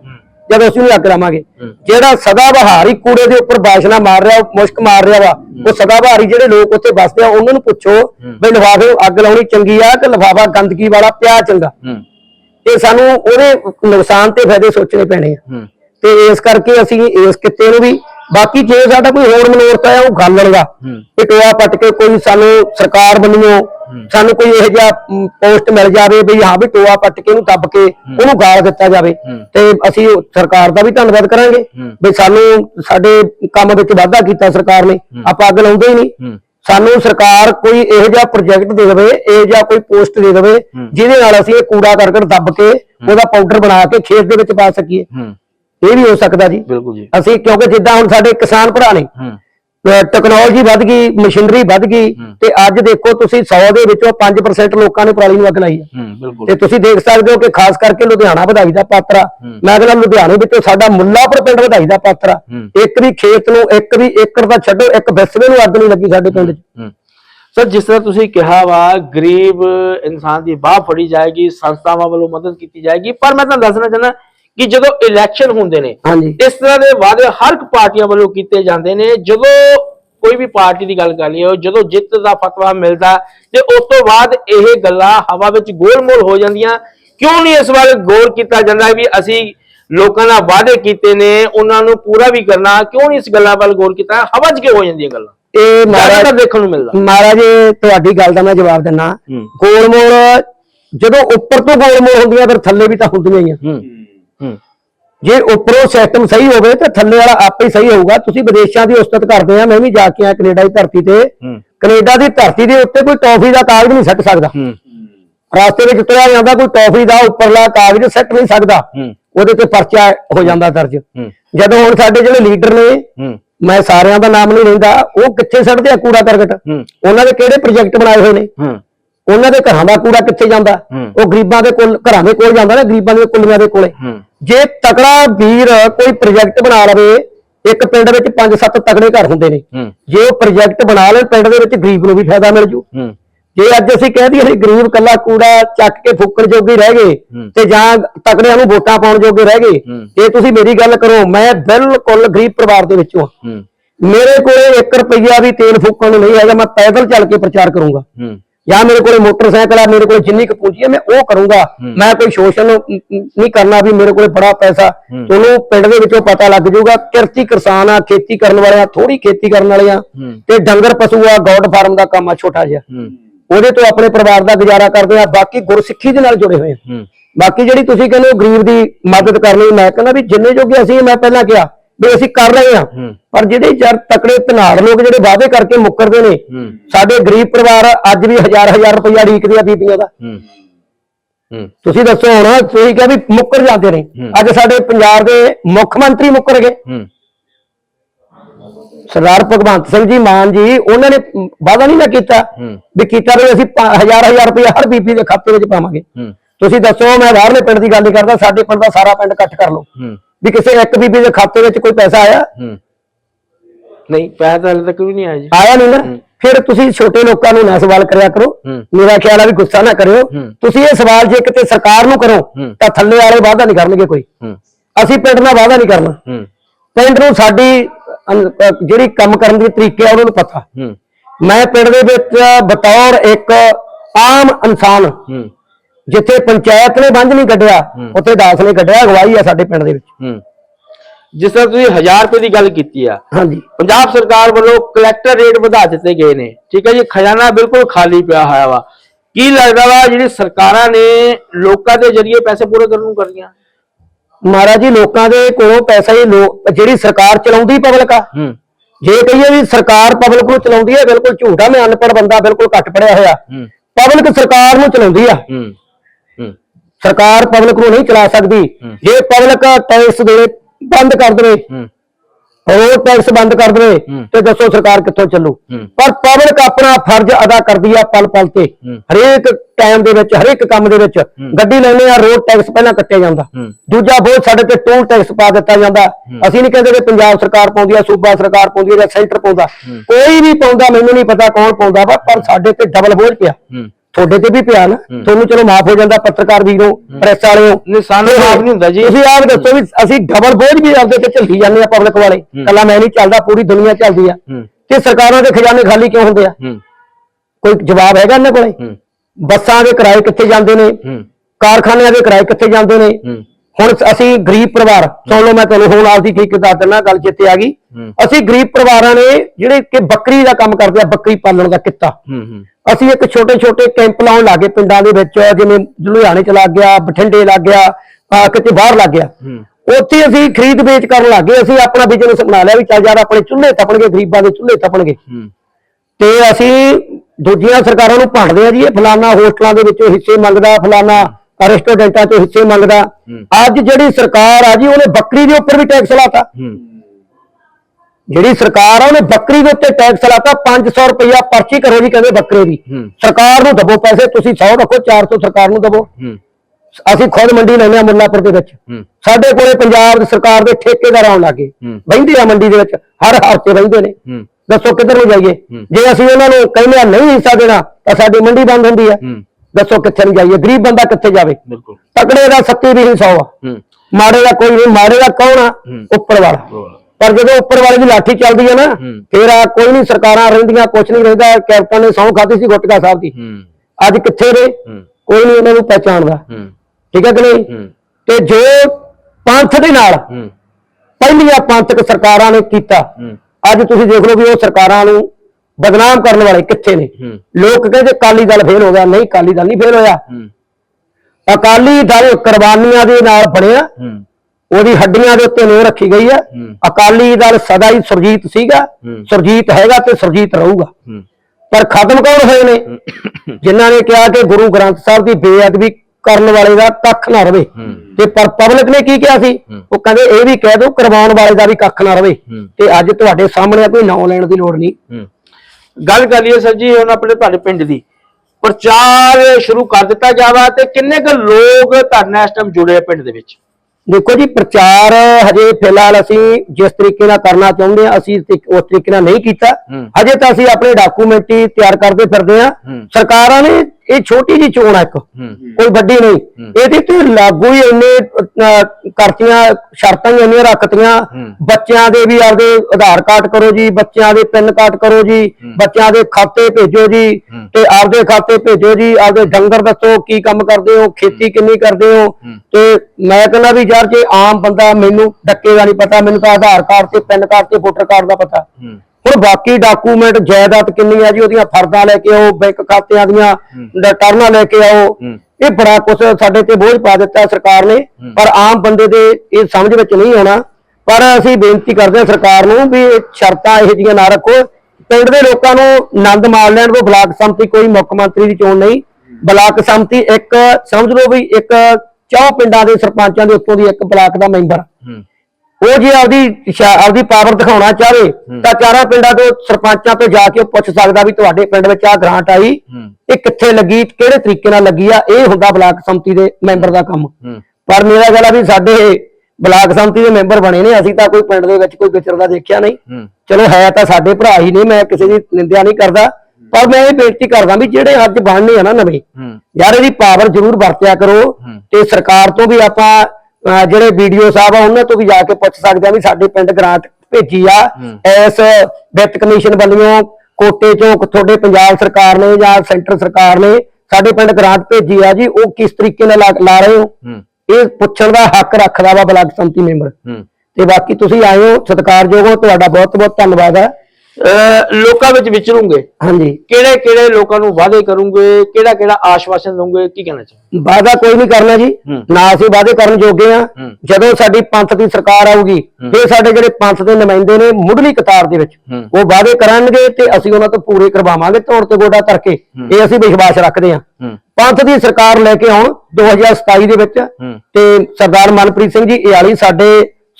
ਜਦੋਂ ਅਸੀਂ ਉਹਨੂੰ ਅੱਗ ਲਾਵਾਂਗੇ। ਜਿਹੜਾ ਸਦਾ ਬਹਾਰੀ ਕੂੜੇ ਦੇ ਉੱਪਰ ਬਾਸ਼ਨਾ ਮਾਰ ਰਿਹਾ ਉਹ ਮੁਸ਼ਕ ਮਾਰ ਰਿਹਾ ਵਾ ਉਹ ਸਦਾ ਬਹਾਰੀ ਜਿਹੜੇ ਲੋਕ ਉੱਥੇ ਵੱਸਦੇ ਆ ਉਹਨਾਂ ਨੂੰ ਪੁੱਛੋ ਵੀ ਲਿਫਾਫੇ ਅੱਗ ਲਾਉਣੀ ਚੰਗੀ ਆ ਕਿ ਲਿਫਾਫਾ ਗੰਦਗੀ ਵਾਲਾ ਪਿਆ ਚੰਗਾ? ਤੇ ਸਾਨੂੰ ਉਹਦੇ ਨੁਕਸਾਨ ਤੇ ਫਾਇਦੇ ਸੋਚਣੇ ਪੈਣੇ ਆ। ਤੇ ਇਸ ਕਰਕੇ ਅਸੀਂ ਇਸ ਕਿੱਤੇ ਨੂੰ ਵੀ ਬਾਕੀ ਜੇ ਸਾਡਾ ਕੋਈ ਹੋਰ ਮਨੋਰਥ ਹੈ ਉਹ ਗਾਲਣ ਦਾ। ਕਿ ਟੋਆ ਪੱਟ ਕੇ ਕੋਈ ਸਾਨੂੰ ਸਰਕਾਰ ਵੱਲੋਂ ਸਾਨੂੰ ਕੋਈ ਇਹੋ ਜਿਹਾ ਪੋਸਟ ਮਿਲ ਜਾਵੇ ਵੀ ਹਾਂ ਵੀ ਟੋਆ ਪੱਟ ਕੇ ਉਹਨੂੰ ਦੱਬ ਕੇ ਉਹਨੂੰ ਗਾਲ ਦਿੱਤਾ ਜਾਵੇ। ਤੇ ਅਸੀਂ ਸਰਕਾਰ ਦਾ ਵੀ ਧੰਨਵਾਦ ਕਰਾਂਗੇ। ਵੀ ਸਾਨੂੰ ਸਾਡੇ ਕੰਮ ਵਿੱਚ ਵਾਧਾ ਕੀਤਾ ਸਰਕਾਰ ਨੇ। ਆਪਾਂ ਅੱਗ ਲਾਉਂਦੇ ਹੀ ਨਹੀਂ। ਸਾਨੂੰ ਸਰਕਾਰ ਕੋਈ ਇਹੋ ਜਿਹਾ ਪ੍ਰੋਜੈਕਟ ਦੇ ਦੇਵੇ ਇਹੋ ਜਿਹਾ ਕੋਈ ਪੋਸਟ ਦੇ ਦੇਵੇ ਜਿਹਦੇ ਨਾਲ ਅਸੀਂ ਇਹ ਕੂੜਾ ਕਰਕਟ ਦੱਬ ਕੇ ਉਹਦਾ ਪਾਊਡਰ ਬਣਾ ਕੇ ਖੇਤ ਦੇ ਵਿੱਚ ਪਾ ਸਕੀਏ। ਇਹ ਵੀ ਹੋ ਸਕਦਾ ਜੀ। ਬਿਲਕੁਲ ਜੀ। ਅਸੀਂ ਕਿਉਂਕਿ ਜਿੱਦਾਂ ਹੁਣ ਸਾਡੇ ਕਿਸਾਨ ਭਰਾ ਨੇ ਟੈਕਨੋਲੋਜੀ ਵੱਧ ਗਈ ਮਸ਼ੀਨਰੀ ਵੱਧ ਗਈ ਤੇ ਅੱਜ ਦੇਖੋ ਤੁਸੀਂ 100 ਦੇ ਵਿੱਚੋਂ 5% ਲੋਕਾਂ ਨੇ ਪਰਾਲੀ ਨੂੰ ਅੱਗ ਲਾਈ ਹੈ। ਤੇ ਤੁਸੀਂ ਦੇਖ ਸਕਦੇ ਹੋ ਕਿ ਖਾਸ ਕਰਕੇ ਲੁਧਿਆਣਾ ਵਧਾਈ ਦਾ ਪਾਤਰ ਮੈਂ ਕਹਿੰਦਾ ਲੁਧਿਆਣੇ ਵਿੱਚੋਂ ਸਾਡਾ ਮੁੱਲਾਪੁਰ ਪਿੰਡ ਵਧਾਈ ਦਾ ਪਾਤਰ ਆ। ਇੱਕ ਵੀ ਖੇਤ ਨੂੰ ਇੱਕ ਵੀ ਏਕੜ ਦਾ ਛੱਡੋ ਇੱਕ ਬਿਸਵੇ ਨੂੰ ਅੱਗ ਨਹੀਂ ਲੱਗੀ ਸਾਡੇ ਪਿੰਡ 'ਚ। ਸਰ ਜਿਸ ਤਰ੍ਹਾਂ ਤੁਸੀਂ ਕਿਹਾ ਵਾ ਗਰੀਬ ਇਨਸਾਨ ਦੀ ਬਾਹ ਫੜੀ ਜਾਏਗੀ ਸੰਸਥਾਵਾਂ ਵੱਲੋਂ ਮਦਦ ਕੀਤੀ ਜਾਏਗੀ ਪਰ ਮੈਂ ਤੁਹਾਨੂੰ ਦੱਸਣਾ ਚਾਹੁੰਦਾ ਕਿ ਜਦੋਂ ਇਲੈਕਸ਼ਨ ਹੁੰਦੇ ਨੇ ਇਸ ਤਰ੍ਹਾਂ ਦੇ ਵਾਅਦੇ ਹਰ ਇੱਕ ਪਾਰਟੀਆਂ ਵੱਲੋਂ ਕੀਤੇ ਜਾਂਦੇ ਨੇ। ਜਦੋਂ ਕੋਈ ਵੀ ਪਾਰਟੀ ਦੀ ਗੱਲ ਕਰ ਲਈਏ ਜਦੋਂ ਜਿੱਤ ਦਾ ਫਤਵਾ ਮਿਲਦਾ ਤੇ ਉਸ ਤੋਂ ਬਾਅਦ ਇਹ ਗੱਲਾਂ ਹਵਾ ਵਿੱਚ ਗੋਲ-ਮੋਲ ਹੋ ਜਾਂਦੀਆਂ। ਕਿਉਂ ਨਹੀਂ ਇਸ ਵੱਲ ਗੌਰ ਕੀਤਾ ਜਾਂਦਾ ਵੀ ਅਸੀਂ ਲੋਕਾਂ ਨਾਲ ਵਾਅਦੇ ਕੀਤੇ ਨੇ ਉਹਨਾਂ ਨੂੰ ਪੂਰਾ ਵੀ ਕਰਨਾ। ਕਿਉਂ ਨਹੀਂ ਇਸ ਗੱਲਾਂ ਵੱਲ ਗੌਰ ਕੀਤਾ? ਹਵਾ 'ਚ ਕਿਉਂ ਹੋ ਜਾਂਦੀਆਂ ਗੱਲਾਂ? ਇਹ ਮਹਾਰਾਜ ਦੇਖਣ ਨੂੰ ਮਿਲਦਾ। ਮਹਾਰਾਜ ਤੁਹਾਡੀ ਗੱਲ ਦਾ ਮੈਂ ਜਵਾਬ ਦਿੰਨਾ। ਗੋਲਮੋਲ ਜਦੋਂ ਉੱਪਰ ਤੋਂ ਗੋਲਮੋਲ ਹੁੰਦੀਆਂ ਫਿਰ ਥੱਲੇ ਵੀ ਤਾਂ ਹੁੰਦੀਆਂ ਹੀ ਆ। ਜੇ ਉੱਪਰੋਂ ਸਿਸਟਮ ਸਹੀ ਹੋਵੇ ਤਾਂ ਥੱਲੇ ਵਾਲਾ ਆਪੇ ਹੀ ਸਹੀ ਹੋਊਗਾ। ਤੁਸੀਂ ਵਿਦੇਸ਼ਾਂ ਦੀ ਉਸਤਤ ਕਰਦੇ ਆ ਮੈਂ ਵੀ ਜਾ ਕੇ ਆਇਆ ਕੈਨੇਡਾ ਦੀ ਧਰਤੀ ਤੇ। ਕੈਨੇਡਾ ਦੀ ਧਰਤੀ ਦੇ ਉੱਤੇ ਕੋਈ ਟੌਫੀ ਦਾ ਕਾਗਜ਼ ਨਹੀਂ ਸੱਟ ਸਕਦਾ। ਰਾਸਤੇ ਵਿੱਚ ਤੁਰਿਆ ਜਾਂਦਾ ਕੋਈ ਟੌਫੀ ਦਾ ਉੱਪਰਲਾ ਕਾਗਜ਼ ਸੱਟ ਨਹੀਂ ਸਕਦਾ। ਉਹਦੇ ਤੇ ਪਰਚਾ ਹੋ ਜਾਂਦਾ ਦਰਜ। ਜਦੋਂ ਹੁਣ ਸਾਡੇ ਜਿਹੜੇ ਲੀਡਰ ਨੇ ਮੈਂ ਸਾਰਿਆਂ ਦਾ ਨਾਮ ਨਹੀਂ ਲੈਂਦਾ ਉਹ ਕਿੱਥੇ ਸੱਟਦੇ ਆ ਕੂੜਾ ਕਰਕਟ? ਉਹਨਾਂ ਦੇ ਕਿਹੜੇ ਪ੍ਰੋਜੈਕਟ ਬਣਾਏ ਹੋਏ ਨੇ? ਉਹਨਾਂ ਦੇ ਘਰਾਂ ਦਾ ਕੂੜਾ ਕਿੱਥੇ ਜਾਂਦਾ। ਉਹ ਗਰੀਬਾਂ ਦੇ ਕੋਲ ਘਰਾਂ ਦੇ ਕੋਲ ਜਾਂਦਾ ਨਾ ਗਰੀਬਾਂ ਦੇ ਕੁੱਲੀਆਂ ਦੇ ਕੋਲੇ। ਜੇ ਤਕੜਾ ਵੀਰ ਕੋਈ ਪ੍ਰੋਜੈਕਟ ਬਣਾ ਲਵੇ ਇੱਕ ਪਿੰਡ ਵਿੱਚ 5-7 ਤਕੜੇ ਘਰ ਹੁੰਦੇ ਨੇ ਜੇ ਉਹ ਪ੍ਰੋਜੈਕਟ ਬਣਾ ਲੈਣ ਪਿੰਡ ਦੇ ਵਿੱਚ ਗਰੀਬ ਨੂੰ ਵੀ ਫਾਇਦਾ ਮਿਲ ਜੂ ਜੇ ਅੱਜ ਅਸੀਂ ਕਹਿ ਦਈਏ ਅਸੀਂ ਗਰੀਬ ਕੱਲਾ ਕੂੜਾ ਚੱਕ ਕੇ ਫੁੱਕਣ ਜੋਗੇ ਰਹਿ ਗਏ। ਤੇ ਜਾਂ ਤਕੜਿਆਂ ਨੂੰ ਵੋਟਾਂ ਪਾਉਣ ਜੋਗੇ ਰਹਿ ਗਏ। ਜੇ ਤੁਸੀਂ ਮੇਰੀ ਗੱਲ ਕਰੋ ਮੈਂ ਬਿਲਕੁਲ ਗਰੀਬ ਪਰਿਵਾਰ ਦੇ ਵਿੱਚੋਂ ਹਾਂ। ਮੇਰੇ ਕੋਲੇ 1 ਰੁਪਈਆ ਵੀ ਤੇਲ ਫੂਕਣ ਨੂੰ ਨਹੀਂ ਹੈਗਾ ਮੈਂ ਪੈਦਲ ਚੱਲ ਕੇ ਪ੍ਰਚਾਰ ਕਰੂੰਗਾ ਜਾਂ ਮੇਰੇ ਕੋਲੇ ਮੋਟਰਸਾਈਕਲ ਆ ਮੇਰੇ ਕੋਲੇ ਜਿੰਨੀ ਕੁ ਪੂੰਜੀ ਹੈ ਮੈਂ ਉਹ ਕਰੂੰਗਾ। ਮੈਂ ਕੋਈ ਸ਼ੋਸ਼ਣ ਨਹੀਂ ਕਰਨਾ ਵੀ ਮੇਰੇ ਕੋਲੇ ਬੜਾ ਪੈਸਾ। ਤੁਹਾਨੂੰ ਪਿੰਡ ਦੇ ਵਿੱਚੋਂ ਪਤਾ ਲੱਗ ਜਾਊਗਾ ਕਿਰਤੀ ਕਿਸਾਨ ਆ ਖੇਤੀ ਕਰਨ ਵਾਲਿਆਂ ਥੋੜੀ ਖੇਤੀ ਕਰਨ ਵਾਲਿਆਂ ਹੂੰ। ਤੇ ਡੰਗਰ ਪਸ਼ੂ ਆ ਗੌਡ ਫਾਰਮ ਦਾ ਕੰਮ ਆ ਛੋਟਾ ਜਿਹਾ। ਉਹਦੇ ਤੋਂ ਆਪਣੇ ਪਰਿਵਾਰ ਦਾ ਗੁਜ਼ਾਰਾ ਕਰਦੇ ਆ ਬਾਕੀ ਗੁਰਸਿੱਖੀ ਦੇ ਨਾਲ ਜੁੜੇ ਹੋਏ ਆ। ਬਾਕੀ ਜਿਹੜੀ ਤੁਸੀਂ ਕਹਿੰਦੇ ਹੋ ਗਰੀਬ ਦੀ ਮਦਦ ਕਰਨੀ ਮੈਂ ਕਹਿੰਦਾ ਵੀ ਜਿੰਨੇ ਜੋਗੇ ਅਸੀਂ ਮੈਂ ਪਹਿਲਾਂ ਕਿਹਾ ਵੀ ਅਸੀਂ ਕਰ ਰਹੇ ਹਾਂ। ਹੂੰ। ਪਰ ਜਿਹੜੇ ਜਰ ਤਕੜੇ ਧਨਾੜ ਲੋਕ ਜਿਹੜੇ ਵਾਅਦੇ ਕਰਕੇ ਮੁੱਕਰਦੇ ਨੇ ਸਾਡੇ ਗਰੀਬ ਪਰਿਵਾਰ ਅੱਜ ਵੀ ਹਜ਼ਾਰ ਹਜ਼ਾਰ ਰੁਪਇਆ ਢੀਕਦੇ ਆ ਬੀਬੀਆਂ ਦਾ। ਤੁਸੀਂ ਦੱਸੋ ਹੁਣ ਤੁਸੀਂ ਕਿਹਾ ਵੀ ਮੁੱਕਰ ਜਾਂਦੇ ਨੇ। ਅੱਜ ਸਾਡੇ ਪੰਜਾਬ ਦੇ ਮੁੱਖ ਮੰਤਰੀ ਮੁੱਕਰ ਗਏ। ਸਰਦਾਰ ਭਗਵੰਤ ਸਿੰਘ ਜੀ ਮਾਨ ਜੀ ਉਹਨਾਂ ਨੇ ਵਾਅਦਾ ਨਹੀਂ ਨਾ ਕੀਤਾ ਵੀ ਕੀਤਾ ਵੀ ਅਸੀਂ ਹਜ਼ਾਰ ਹਜ਼ਾਰ ਰੁਪਇਆ ਹਰ ਬੀਬੀ ਦੇ ਖਾਤੇ ਵਿੱਚ ਪਾਵਾਂਗੇ। ਤੁਸੀਂ ਦੱਸੋ ਮੈਂ ਬਾਹਰਲੇ ਪਿੰਡ ਦੀ ਗੱਲ ਨਹੀਂ ਕਰਦਾ ਸਾਡੇ ਪਿੰਡ ਦਾ ਸਾਰਾ ਪਿੰਡ ਇਕੱਠ ਕਰ ਲਓ। ਵੀ ਕਿਸੇ ਇੱਕ ਬੀਬੀ ਦੇ ਖਾਤੇ ਵਿੱਚ ਕੋਈ ਪੈਸਾ ਆਇਆ? ਨਹੀਂ ਪੈਸਾ ਤਾਂ ਹਾਲੇ ਤੱਕ ਵੀ ਨਹੀਂ ਆਇਆ ਜੀ। ਆਇਆ ਨਹੀਂ ਨਾ? ਫਿਰ ਤੁਸੀਂ ਛੋਟੇ ਲੋਕਾਂ ਨੂੰ ਨਾ ਸਵਾਲ ਕਰਿਆ ਕਰੋ। ਮੇਰਾ ਖਿਆਲ ਆ ਵੀ ਗੁੱਸਾ ਨਾ ਕਰਿਓ। ਤੁਸੀਂ ਇਹ ਸਵਾਲ ਜੇ ਕਿਤੇ ਸਰਕਾਰ ਨੂੰ ਕਰੋ। ਤਾਂ ਥੱਲੇ ਵਾਲੇ ਵਾਅਦਾ ਨਹੀਂ ਕਰਨਗੇ ਕੋਈ। ਅਸੀਂ ਪਿੰਡ ਨਾਲ ਵਾਅਦਾ ਨਹੀਂ ਕਰਨਾ। ਪਿੰਡ ਨੂੰ ਸਾਡੀ ਜਿਹੜੀ ਕੰਮ ਕਰਨ ਦੀ ਤਰੀਕੇ ਆ ਉਹਨਾਂ ਨੂੰ ਪਤਾ। ਮੈਂ ਪਿੰਡ ਦੇ ਵਿੱਚ ਬਤੌਰ ਇੱਕ ਆਮ ਇਨਸਾਨ ਜਿੱਥੇ ਪੰਚਾਇਤ ਨੇ ਬੰਝ ਨਹੀਂ ਕੱਢਿਆ। ਉੱਥੇ ਦਾਸ ਨੇ ਕੱਢਿਆ ਅਗਵਾਈ ਆ ਸਾਡੇ ਪਿੰਡ ਦੇ ਵਿੱਚ। ਹੂੰ। ਜਿਸ ਤਰ੍ਹਾਂ ਤੁਸੀਂ 1000 ਰੁਪਏ ਦੀ ਗੱਲ ਕੀਤੀ ਆ। ਹਾਂਜੀ। ਪੰਜਾਬ ਸਰਕਾਰ ਵੱਲੋਂ ਕਲੈਕਟਰ ਰੇਟ ਵਧਾ ਦਿੱਤੇ ਗਏ ਨੇ। ਠੀਕ ਹੈ ਜੀ ਖਜ਼ਾਨਾ ਬਿਲਕੁਲ ਖਾਲੀ ਪਿਆ ਹੋਇਆ ਵਾ। ਕੀ ਲੱਗਦਾ ਵਾ ਜਿਹੜੀ ਸਰਕਾਰਾਂ ਨੇ ਲੋਕਾਂ ਦੇ ਜਰੀਏ ਪੈਸੇ ਪੂਰੇ ਕਰਨ ਨੂੰ ਕਰ ਰਹੀਆਂ ਮਹਾਰਾਜ ਜੀ ਲੋਕਾਂ ਦੇ ਕੋਲੋਂ ਪੈਸਾ ਹੀ ਲੋਕ ਜਿਹੜੀ ਸਰਕਾਰ ਚਲਾਉਂਦੀ ਪਬਲਿਕ ਆ। ਜੇ ਕਹੀਏ ਵੀ ਸਰਕਾਰ ਪਬਲਿਕ ਨੂੰ ਚਲਾਉਂਦੀ ਹੈ ਬਿਲਕੁਲ ਝੂਠਾ ਮੈਂ ਅਨਪੜ੍ਹ ਬੰਦਾ ਬਿਲਕੁਲ ਘੱਟ ਪੜਿਆ ਹੋਇਆ। ਪਬਲਿਕ ਸਰਕਾਰ ਨੂੰ ਚਲਾਉਂਦੀ ਆ। ਸਰਕਾਰ ਪਬਲਿਕ ਨੂੰ ਨਹੀਂ ਚਲਾ ਸਕਦੀ। ਜੇ ਪਬਲਿਕ ਟੈਕਸ ਦੇ ਬੰਦ ਕਰ ਦੇਵੇ। ਹੂੰ। ਰੋਡ ਟੈਕਸ ਬੰਦ ਕਰ ਦੇਵੇ। ਤੇ ਦੱਸੋ ਸਰਕਾਰ ਕਿੱਥੋਂ ਚੱਲੂ। ਪਰ ਪਬਲਿਕ ਆਪਣਾ ਫਰਜ਼ ਅਦਾ ਕਰਦੀ ਆ ਪਲ ਪਲ ਤੇ। ਹਰੇਕ ਟਾਈਮ ਦੇ ਵਿੱਚ ਹਰੇਕ ਕੰਮ ਦੇ ਵਿੱਚ ਗੱਡੀ ਲੈਣੇ ਆ ਰੋਡ ਟੈਕਸ ਪਹਿਲਾਂ ਕੱਟਿਆ ਜਾਂਦਾ। ਦੂਜਾ ਬਹੁਤ ਸਾਡੇ ਤੇ ਟੋਲ ਟੈਕਸ ਪਾ ਦਿੱਤਾ ਜਾਂਦਾ। ਅਸੀਂ ਨਹੀਂ ਕਹਿੰਦੇ ਕਿ ਪੰਜਾਬ ਸਰਕਾਰ ਪਾਉਂਦੀ ਆ ਸੂਬਾ ਸਰਕਾਰ ਪਾਉਂਦੀ ਆ ਜਾਂ ਸੈਂਟਰ ਪਾਉਂਦਾ। ਕੋਈ ਵੀ ਪਾਉਂਦਾ ਮੈਨੂੰ ਨਹੀਂ ਪਤਾ ਕੌਣ ਪਾਉਂਦਾ ਪਰ ਸਾਡੇ ਤੇ ਡਬਲ ਬੋਝ ਪਿਆ। ਤੁਹਾਡੇ ਤੇ ਵੀ ਪਿਆ ਨਾ ਤੁਹਾਨੂੰ ਚਲੋ ਮਾਫ ਹੋ ਜਾਂਦਾ ਪੱਤਰਕਾਰ ਵੀਰੋ ਪ੍ਰੈਸ ਵਾਲਿਓ। ਨਹੀਂ, ਸਾਨੂੰ ਮਾਫ਼ ਨਹੀਂ ਹੁੰਦਾ ਜੀ। ਤੁਸੀਂ ਆਪ ਦੱਸੋ ਵੀ ਅਸੀਂ ਡਬਲ ਬੋਝ ਵੀ ਆਪਦੇ ਤੇ ਝੱਲੀ ਜਾਂਦੇ ਆ ਪਬਲਿਕ ਵਾਲੇ ਕੱਲਾ। ਮੈਂ ਨਹੀਂ ਚੱਲਦਾ ਪੂਰੀ ਦੁਨੀਆ ਚੱਲਦੀ ਆ। ਕਿ ਸਰਕਾਰਾਂ ਦੇ ਖਜ਼ਾਨੇ ਖਾਲੀ ਕਿਉਂ ਹੁੰਦੇ ਆ? ਕੋਈ ਜਵਾਬ ਹੈਗਾ ਇਹਨਾਂ ਕੋਲੇ? ਬੱਸਾਂ ਦੇ ਕਿਰਾਏ ਕਿੱਥੇ ਜਾਂਦੇ ਨੇ? ਕਾਰਖਾਨਿਆਂ ਦੇ ਕਿਰਾਏ ਕਿੱਥੇ ਜਾਂਦੇ ਨੇ? ਹੁਣ ਅਸੀਂ ਗਰੀਬ ਪਰਿਵਾਰ ਸੁਣ ਲਓ ਮੈਂ ਤੁਹਾਨੂੰ ਹੁਣ ਆਪਦੀ ਕੀ ਦੱਸ ਦਿੰਦਾ ਗੱਲ ਜਿੱਤੇ ਆ ਗਈ। ਅਸੀਂ ਗਰੀਬ ਪਰਿਵਾਰਾਂ ਨੇ ਜਿਹੜੇ ਕਿ ਬੱਕਰੀ ਦਾ ਕੰਮ ਕਰਦੇ ਆ ਬੱਕਰੀ ਪਾਲਣ ਦਾ ਕਿੱਤਾ। ਅਸੀਂ ਇੱਕ ਛੋਟੇ ਛੋਟੇ ਕੈਂਪ ਲਾਉਣ ਲੱਗੇ ਪਿੰਡਾਂ ਦੇ ਵਿੱਚ ਜਿਵੇਂ ਲੁਧਿਆਣੇ ਚ ਲੱਗ ਗਿਆ ਬਠਿੰਡੇ ਲੱਗ ਗਿਆ ਕਿਤੇ ਬਾਹਰ ਲੱਗ ਗਿਆ। ਉੱਥੇ ਅਸੀਂ ਖਰੀਦ ਵੇਚ ਕਰਨ ਲੱਗੇ ਅਸੀਂ ਆਪਣਾ ਬਿਜ਼ਨਸ ਬਣਾ ਲਿਆ ਵੀ ਚੱਲ ਯਾਰ ਆਪਣੇ ਚੁੱਲ੍ਹੇ ਤਪਣਗੇ ਗਰੀਬਾਂ ਦੇ ਚੁੱਲ੍ਹੇ ਤਪਣਗੇ। ਤੇ ਅਸੀਂ ਦੂਜੀਆਂ ਸਰਕਾਰਾਂ ਨੂੰ ਭੰਡਦੇ ਆ ਜੀ ਇਹ ਫਲਾਨਾ ਹੋਸਟਲਾਂ ਦੇ ਵਿੱਚੋਂ ਹਿੱਸੇ ਮੰਗਦਾ ਫਲਾਨਾ ਰੈਸਟੋਰੈਂਟਾਂ ਚੋਂ ਹਿੱਸੇ ਮੰਗਦਾ। ਅੱਜ ਜਿਹੜੀ ਸਰਕਾਰ ਆ ਜੀ ਉਹਨੇ ਬੱਕਰੀ ਦੇ ਉੱਪਰ ਵੀ ਟੈਕਸ ਲਾਤਾ। ਜਿਹੜੀ ਸਰਕਾਰ ਆ ਉਹਨੇ ਬੱਕਰੀ ਦੇ ਉੱਤੇ ਟੈਕਸ ਲਾਤਾ 500 ਰੁਪਇਆ ਪਰਚੀ ਕਰੋ ਜੀ ਕਹਿੰਦੇ ਬੱਕਰੇ ਦੀ। ਸਰਕਾਰ ਨੂੰ ਦਬੋ ਪੈਸੇ ਤੁਸੀਂ 100 ਰੱਖੋ 400 ਸਰਕਾਰ ਨੂੰ ਦਬੋ ਅਸੀਂ ਖੁਦ ਮੰਡੀ ਲੈਂਦੇ ਆ ਮੁੱਲਾਪੁਰ ਦੇ ਵਿੱਚ। ਸਾਡੇ ਕੋਲੇ ਪੰਜਾਬ ਦੀ ਸਰਕਾਰ ਦੇ ਠੇਕੇਦਾਰ ਆਉਣ ਲੱਗੇ ਹੂੰ। ਬਹਿੰਦੇ ਆ ਮੰਡੀ ਦੇ ਵਿੱਚ ਹਰ ਹਫ਼ਤੇ ਬਹਿੰਦੇ ਨੇ। ਦੱਸੋ ਕਿੱਧਰ ਨੂੰ ਜਾਈਏ? ਜੇ ਅਸੀਂ ਉਹਨਾਂ ਨੂੰ ਕਹਿੰਦੇ ਆ ਨਹੀਂ ਹਿੱਸਾ ਦੇਣਾ ਤਾਂ ਸਾਡੀ ਮੰਡੀ ਬੰਦ ਹੁੰਦੀ ਹੂੰ। ਦੱਸੋ ਕਿੱਥੇ ਨੂੰ ਜਾਈਏ? ਗਰੀਬ ਬੰਦਾ ਕਿੱਥੇ ਜਾਵੇ? ਬਿਲਕੁਲ। ਤਕੜੇ ਦਾ ਸੱਤੀ ਵੀ ਸੌ ਆ। ਹੂੰ। ਮਾੜੇ ਦਾ ਕੋਈ ਨਹੀਂ ਮਾੜੇ ਦਾ ਕੌਣ ਆ। ਉੱਪਰ ਵਾਲਾ। ਪਰ ਜਦੋਂ ਉੱਪਰ ਵਾਲੇ ਦੀ ਲਾਠੀ ਚੱਲਦੀ ਹੈ ਨਾ। ਫੇਰ ਆ ਕੋਈ ਨਹੀਂ ਸਰਕਾਰਾਂ ਰਹਿੰਦੀਆਂ ਕੁਛ ਨਹੀਂ ਰਹਿੰਦਾ। ਕੈਪਟਨ ਨੇ ਸਹੁੰ ਖਾਧੀ ਸੀ ਗੁਟਕਾ ਸਾਹਿਬ ਦੀ। ਅੱਜ ਕਿੱਥੇ ਨੇ? ਹੂੰ। ਕੋਈ ਨਹੀਂ ਉਹਨਾਂ ਨੂੰ ਪਹਿਚਾਣਦਾ ਹੂੰ। ਠੀਕ ਹੈ ਕਿ ਨਹੀਂ? ਤੇ ਜੋ ਪੰਥ ਦੇ ਨਾਲ ਪਹਿਲੀਆਂ ਪੰਥਕ ਸਰਕਾਰਾਂ ਨੇ ਕੀਤਾ ਅੱਜ ਤੁਸੀਂ ਦੇਖ ਲਓ ਵੀ ਉਹ ਸਰਕਾਰਾਂ ਨੂੰ ਬਦਨਾਮ ਕਰਨ ਵਾਲੇ ਕਿੱਥੇ ਨੇ? ਲੋਕ ਕਹਿੰਦੇ ਕਾਲੀ ਦਲ ਫੇਲ ਹੋ ਗਿਆ। ਨਹੀਂ ਕਾਲੀ ਦਲ ਨਹੀਂ ਫੇਲ ਹੋਇਆ। ਅਕਾਲੀ ਦਲ ਕੁਰਬਾਨੀਆਂ ਦੇ ਨਾਲ ਬਣਿਆ। ਉਹਦੀ ਹੱਡੀਆਂ ਦੇ ਉੱਤੇ ਨੋ ਰੱਖੀ ਗਈ ਹੈ। ਅਕਾਲੀ ਦਲ ਸਦਾ ਹੀ ਸੁਰਜੀਤ ਸੀਗਾ। ਸੁਰਜੀਤ ਹੈਗਾ ਤੇ ਸੁਰਜੀਤ ਰਹੂਗਾ। ਪਰ ਖਤਮ ਕੌਣ ਹੋਏ ਨੇ? ਜਿਨ੍ਹਾਂ ਨੇ ਕਿਹਾ ਕਿ ਗੁਰੂ ਗ੍ਰੰਥ ਸਾਹਿਬ ਦੀ ਬੇਅਦਬੀ ਕਰਨ ਵਾਲੇ ਦਾ ਕੱਖ ਨਾ ਰਵੇ। ਤੇ ਪਰ ਪਬਲਿਕ ਨੇ ਕੀ ਕਿਹਾ ਸੀ? ਉਹ ਕਹਿੰਦੇ ਇਹ ਵੀ ਕਹਿ ਦਿਓ ਕਰਵਾਉਣ ਵਾਲੇ ਦਾ ਵੀ ਕੱਖ ਨਾ ਰਵੇ। ਤੇ ਅੱਜ ਤੁਹਾਡੇ ਸਾਹਮਣੇ ਕੋਈ ਨਾਂ ਲੈਣ ਦੀ ਲੋੜ ਨਹੀਂ। ਗੱਲ ਕਰ ਲਈਏ ਸਰ ਜੀ ਹੁਣ ਆਪਣੇ ਤੁਹਾਡੇ ਪਿੰਡ ਦੀ ਪ੍ਰਚਾਰ ਸ਼ੁਰੂ ਕਰ ਦਿੱਤਾ ਜਾਵਾ ਤੇ ਕਿੰਨੇ ਕੁ ਲੋਕ ਤੁਹਾਡੇ ਨਾਲ ਇਸ ਟਾਈਮ ਜੁੜੇ ਆ ਪਿੰਡ ਦੇ ਵਿੱਚ ਦੇਖੋ ਜੀ ਪ੍ਰਚਾਰ ਹਜੇ ਫਿਲਹਾਲ ਅਸੀਂ ਜਿਸ ਤਰੀਕੇ ਨਾਲ ਕਰਨਾ ਚਾਹੁੰਦੇ ਹਾਂ ਅਸੀਂ ਉਸ ਤਰੀਕੇ ਨਾਲ ਨਹੀਂ ਕੀਤਾ। ਹਜੇ ਤਾਂ ਅਸੀਂ ਆਪਣੇ ਡਾਕੂਮੈਂਟ ਹੀ ਤਿਆਰ ਕਰਦੇ ਫਿਰਦੇ ਹੂੰ। ਸਰਕਾਰਾਂ ਨੇ ਇਹ ਛੋਟੀ ਜੀ ਚੋਣ ਆ ਇੱਕ। ਕੋਈ ਵੱਡੀ ਨਹੀਂ। ਇਹਦੇ ਤੇ ਲਾਗੂ ਹੀ ਇੰਨੇ ਕਰਤੀਆਂ ਸ਼ਰਤਾਂ ਹੀ ਇੰਨੀਆਂ ਰੱਖਤੀਆਂ। ਬੱਚਿਆਂ ਦੇ ਵੀ ਆਪਦੇ ਆਧਾਰ ਕਾਰਡ ਕਰੋ ਜੀ ਬੱਚਿਆਂ ਦੇ ਪੈਨ ਕਾਰਡ ਕਰੋ ਜੀ ਬੱਚਿਆਂ ਦੇ ਖਾਤੇ ਭੇਜੋ ਜੀ। ਤੇ ਆਪਦੇ ਖਾਤੇ ਭੇਜੋ ਜੀ ਆਪਦੇ ਡੰਗਰ ਦੱਸੋ ਕੀ ਕੰਮ ਕਰਦੇ ਹੋ ਖੇਤੀ ਕਿੰਨੀ ਕਰਦੇ ਹੋ। ਤੇ ਮੈਂ ਕਹਿੰਦਾ ਵੀ ਯਾਰ ਜੇ ਆਮ ਬੰਦਾ ਮੈਨੂੰ ਡੱਕੇ ਦਾ ਨਹੀਂ ਪਤਾ ਮੈਨੂੰ ਤਾਂ ਆਧਾਰ ਕਾਰਡ ਤੇ ਪੈਨ ਕਾਰਡ ਤੇ ਵੋਟਰ ਕਾਰਡ ਦਾ ਪਤਾ। ਹੁਣ ਬਾਕੀ ਡਾਕੂਮੈਂਟ ਜਾਇਦਾਦ ਕਿੰਨੀ ਆ ਜੀ ਉਹਦੀਆਂ ਫਰਦਾਂ ਲੈ ਕੇ ਆਓ ਬੈਂਕ ਖਾਤਿਆਂ ਦੀਆਂ ਰਿਟਰਨਾਂ ਲੈ ਕੇ ਆਓ। ਇਹ ਬੜਾ ਕੁਝ ਸਾਡੇ ਤੇ ਬੋਝ ਪਾ ਦਿੱਤਾ ਸਰਕਾਰ ਨੇ ਪਰ ਆਮ ਬੰਦੇ ਦੇ ਇਹ ਸਮਝ ਵਿੱਚ ਨਹੀਂ ਆਉਣਾ। ਪਰ ਅਸੀਂ ਬੇਨਤੀ ਕਰਦੇ ਹਾਂ ਸਰਕਾਰ ਨੂੰ ਵੀ ਇਹ ਸ਼ਰਤਾਂ ਇਹੋ ਜਿਹੀਆਂ ਨਾ ਰੱਖੋ। ਪਿੰਡ ਦੇ ਲੋਕਾਂ ਨੂੰ ਆਨੰਦ ਮਾਣ ਲੈਣ ਉਹ ਬਲਾਕ ਸੰਮਤੀ ਕੋਈ ਮੁੱਖ ਮੰਤਰੀ ਦੀ ਚੋਣ ਨਹੀਂ। ਬਲਾਕ ਸੰਮਤੀ ਇੱਕ ਸਮਝ ਲਓ ਵੀ ਇੱਕ ਚੌ ਪਿੰਡਾਂ ਦੇ ਸਰਪੰਚਾਂ ਦੇ ਉੱਤੋਂ ਦੀ ਇੱਕ ਬਲਾਕ ਦਾ ਮੈਂਬਰ। ਉਹ ਜੇ ਆਪਦੀ ਸ਼ਾ- ਆਪਦੀ ਪਾਵਰ ਦਿਖਾਉਣਾ ਚਾਹੇ ਤਾਂ ਚਾਰਾਂ ਪਿੰਡਾਂ ਤੋਂ ਸਰਪੰਚਾਂ ਤੋਂ ਜਾ ਕੇ ਉਹ ਪੁੱਛ ਸਕਦਾ ਵੀ ਤੁਹਾਡੇ ਪਿੰਡ ਵਿੱਚ ਆ ਗ੍ਰਾਂਟ ਆਈ ਹੂੰ। ਇਹ ਕਿੱਥੇ ਲੱਗੀ ਕਿਹੜੇ ਤਰੀਕੇ ਨਾਲ ਲੱਗੀ ਆ ਇਹ ਹੁੰਦਾ ਬਲਾਕ ਸੰਮਤੀ ਦੇ ਮੈਂਬਰ ਦਾ ਕੰਮ। ਹੂੰ। ਪਰ ਮੇਰਾ ਗੱਲ ਆ ਵੀ ਸਾਡੇ ਬਲਾਕ ਸੰਮਤੀ ਦੇ ਮੈਂਬਰ ਬਣੇ ਨੇ ਅਸੀਂ ਤਾਂ ਕੋਈ ਪਿੰਡ ਦੇ ਵਿੱਚ ਕੋਈ ਵਿਚਰਦਾ ਦੇਖਿਆ ਨਹੀਂ। ਹੂੰ। ਚਲੋ ਹੈ ਤਾਂ ਸਾਡੇ ਭਰਾ ਹੀ ਨੇ ਮੈਂ ਕਿਸੇ ਦੀ ਨਿੰਦਿਆ ਨਹੀਂ ਕਰਦਾ ਪਰ ਮੈਂ ਇਹ ਬੇਨਤੀ ਕਰਦਾ ਵੀ ਜਿਹੜੇ ਅੱਜ ਬਣਨੇ ਆ ਨਾ ਨਵੇਂ ਹੂੰ। ਯਾਰ ਇਹਦੀ ਪਾਵਰ ਜ਼ਰੂਰ ਵਰਤਿਆ ਕਰੋ। ਤੇ ਸਰਕਾਰ ਤੋਂ ਵੀ ਆਪਾਂ ਜਿਹੜੇ ਵੀਡੀਓ ਸਾਹਿਬ ਆ ਉਹਨਾਂ ਤੋਂ ਵੀ ਜਾ ਕੇ ਪੁੱਛ ਸਕਦੇ ਆ ਵੀ ਸਾਡੇ ਪਿੰਡ ਗ੍ਰਾਂਟ ਭੇਜੀ ਆ। ਇਸ ਵਿੱਤ ਕਮਿਸ਼ਨ ਵੱਲੋਂ ਕੋਟੇ ਚੋਂ ਤੁਹਾਡੇ ਪੰਜਾਬ ਸਰਕਾਰ ਨੇ ਜਾਂ ਸੈਂਟਰ ਸਰਕਾਰ ਨੇ ਸਾਡੇ ਪਿੰਡ ਗ੍ਰਾਂਟ ਭੇਜੀ ਆ ਜੀ ਉਹ ਕਿਸ ਤਰੀਕੇ ਨਾਲ ਲਾ- ਰਹੇ ਹੋ? ਇਹ ਪੁੱਛਣ ਦਾ ਹੱਕ ਰੱਖਦਾ ਵਾ ਬਲਾਕ ਸੰਮਤੀ ਮੈਂਬਰ। ਤੇ ਬਾਕੀ ਤੁਸੀਂ ਆਏ ਹੋ ਸਤਿਕਾਰਯੋਗ ਹੋ ਤੁਹਾਡਾ ਬਹੁਤ ਬਹੁਤ ਧੰਨਵਾਦ ਹੈ ਲੋਕਾਂ ਵਿੱਚ ਵਿਚਰੂਗੇ। ਹਾਂਜੀ। ਕਿਹੜੇ ਕਿਹੜੇ ਲੋਕਾਂ ਨੂੰ ਵਾਅਦੇ ਕਰੋਗੇ ਕਿਹੜਾ ਕਿਹੜਾ ਆਸ਼ਵਾਸਨ ਦਵੋਗੇ ਕੀ ਕਹਿਣਾ ਚਾਹੋਗੇ? ਵਾਅਦਾ ਕੋਈ ਨਹੀਂ ਕਰਨਾ ਜੀ। ਨਾ ਅਸੀਂ ਵਾਅਦੇ ਕਰਨ ਜੋਗੇ ਆ। ਜਦੋਂ ਸਾਡੀ ਪੰਥ ਦੀ ਸਰਕਾਰ ਆਊਗੀ ਫਿਰ ਸਾਡੇ ਜਿਹੜੇ ਪੰਥ ਦੇ ਨੁਮਾਇੰਦੇ ਨੇ ਮੁੱਢਲੀ ਕਤਾਰ ਦੇ ਵਿੱਚ। ਉਹ ਵਾਅਦੇ ਕਰਨਗੇ ਤੇ ਅਸੀਂ ਉਹਨਾਂ ਤੋਂ ਪੂਰੇ ਕਰਵਾਵਾਂਗੇ ਧੌਣ ਤੇ ਗੋਡਾ ਧਰ ਕੇ। ਇਹ ਅਸੀਂ ਵਿਸ਼ਵਾਸ ਰੱਖਦੇ ਹਾਂ। ਹੂੰ। ਪੰਥ ਦੀ ਸਰਕਾਰ ਲੈ ਕੇ ਆਉਣ 2027 ਦੇ ਵਿੱਚ ਤੇ ਸਰਦਾਰ ਮਨਪ੍ਰੀਤ ਸਿੰਘ ਜੀ ਇਆਲੀ ਸਾਡੇ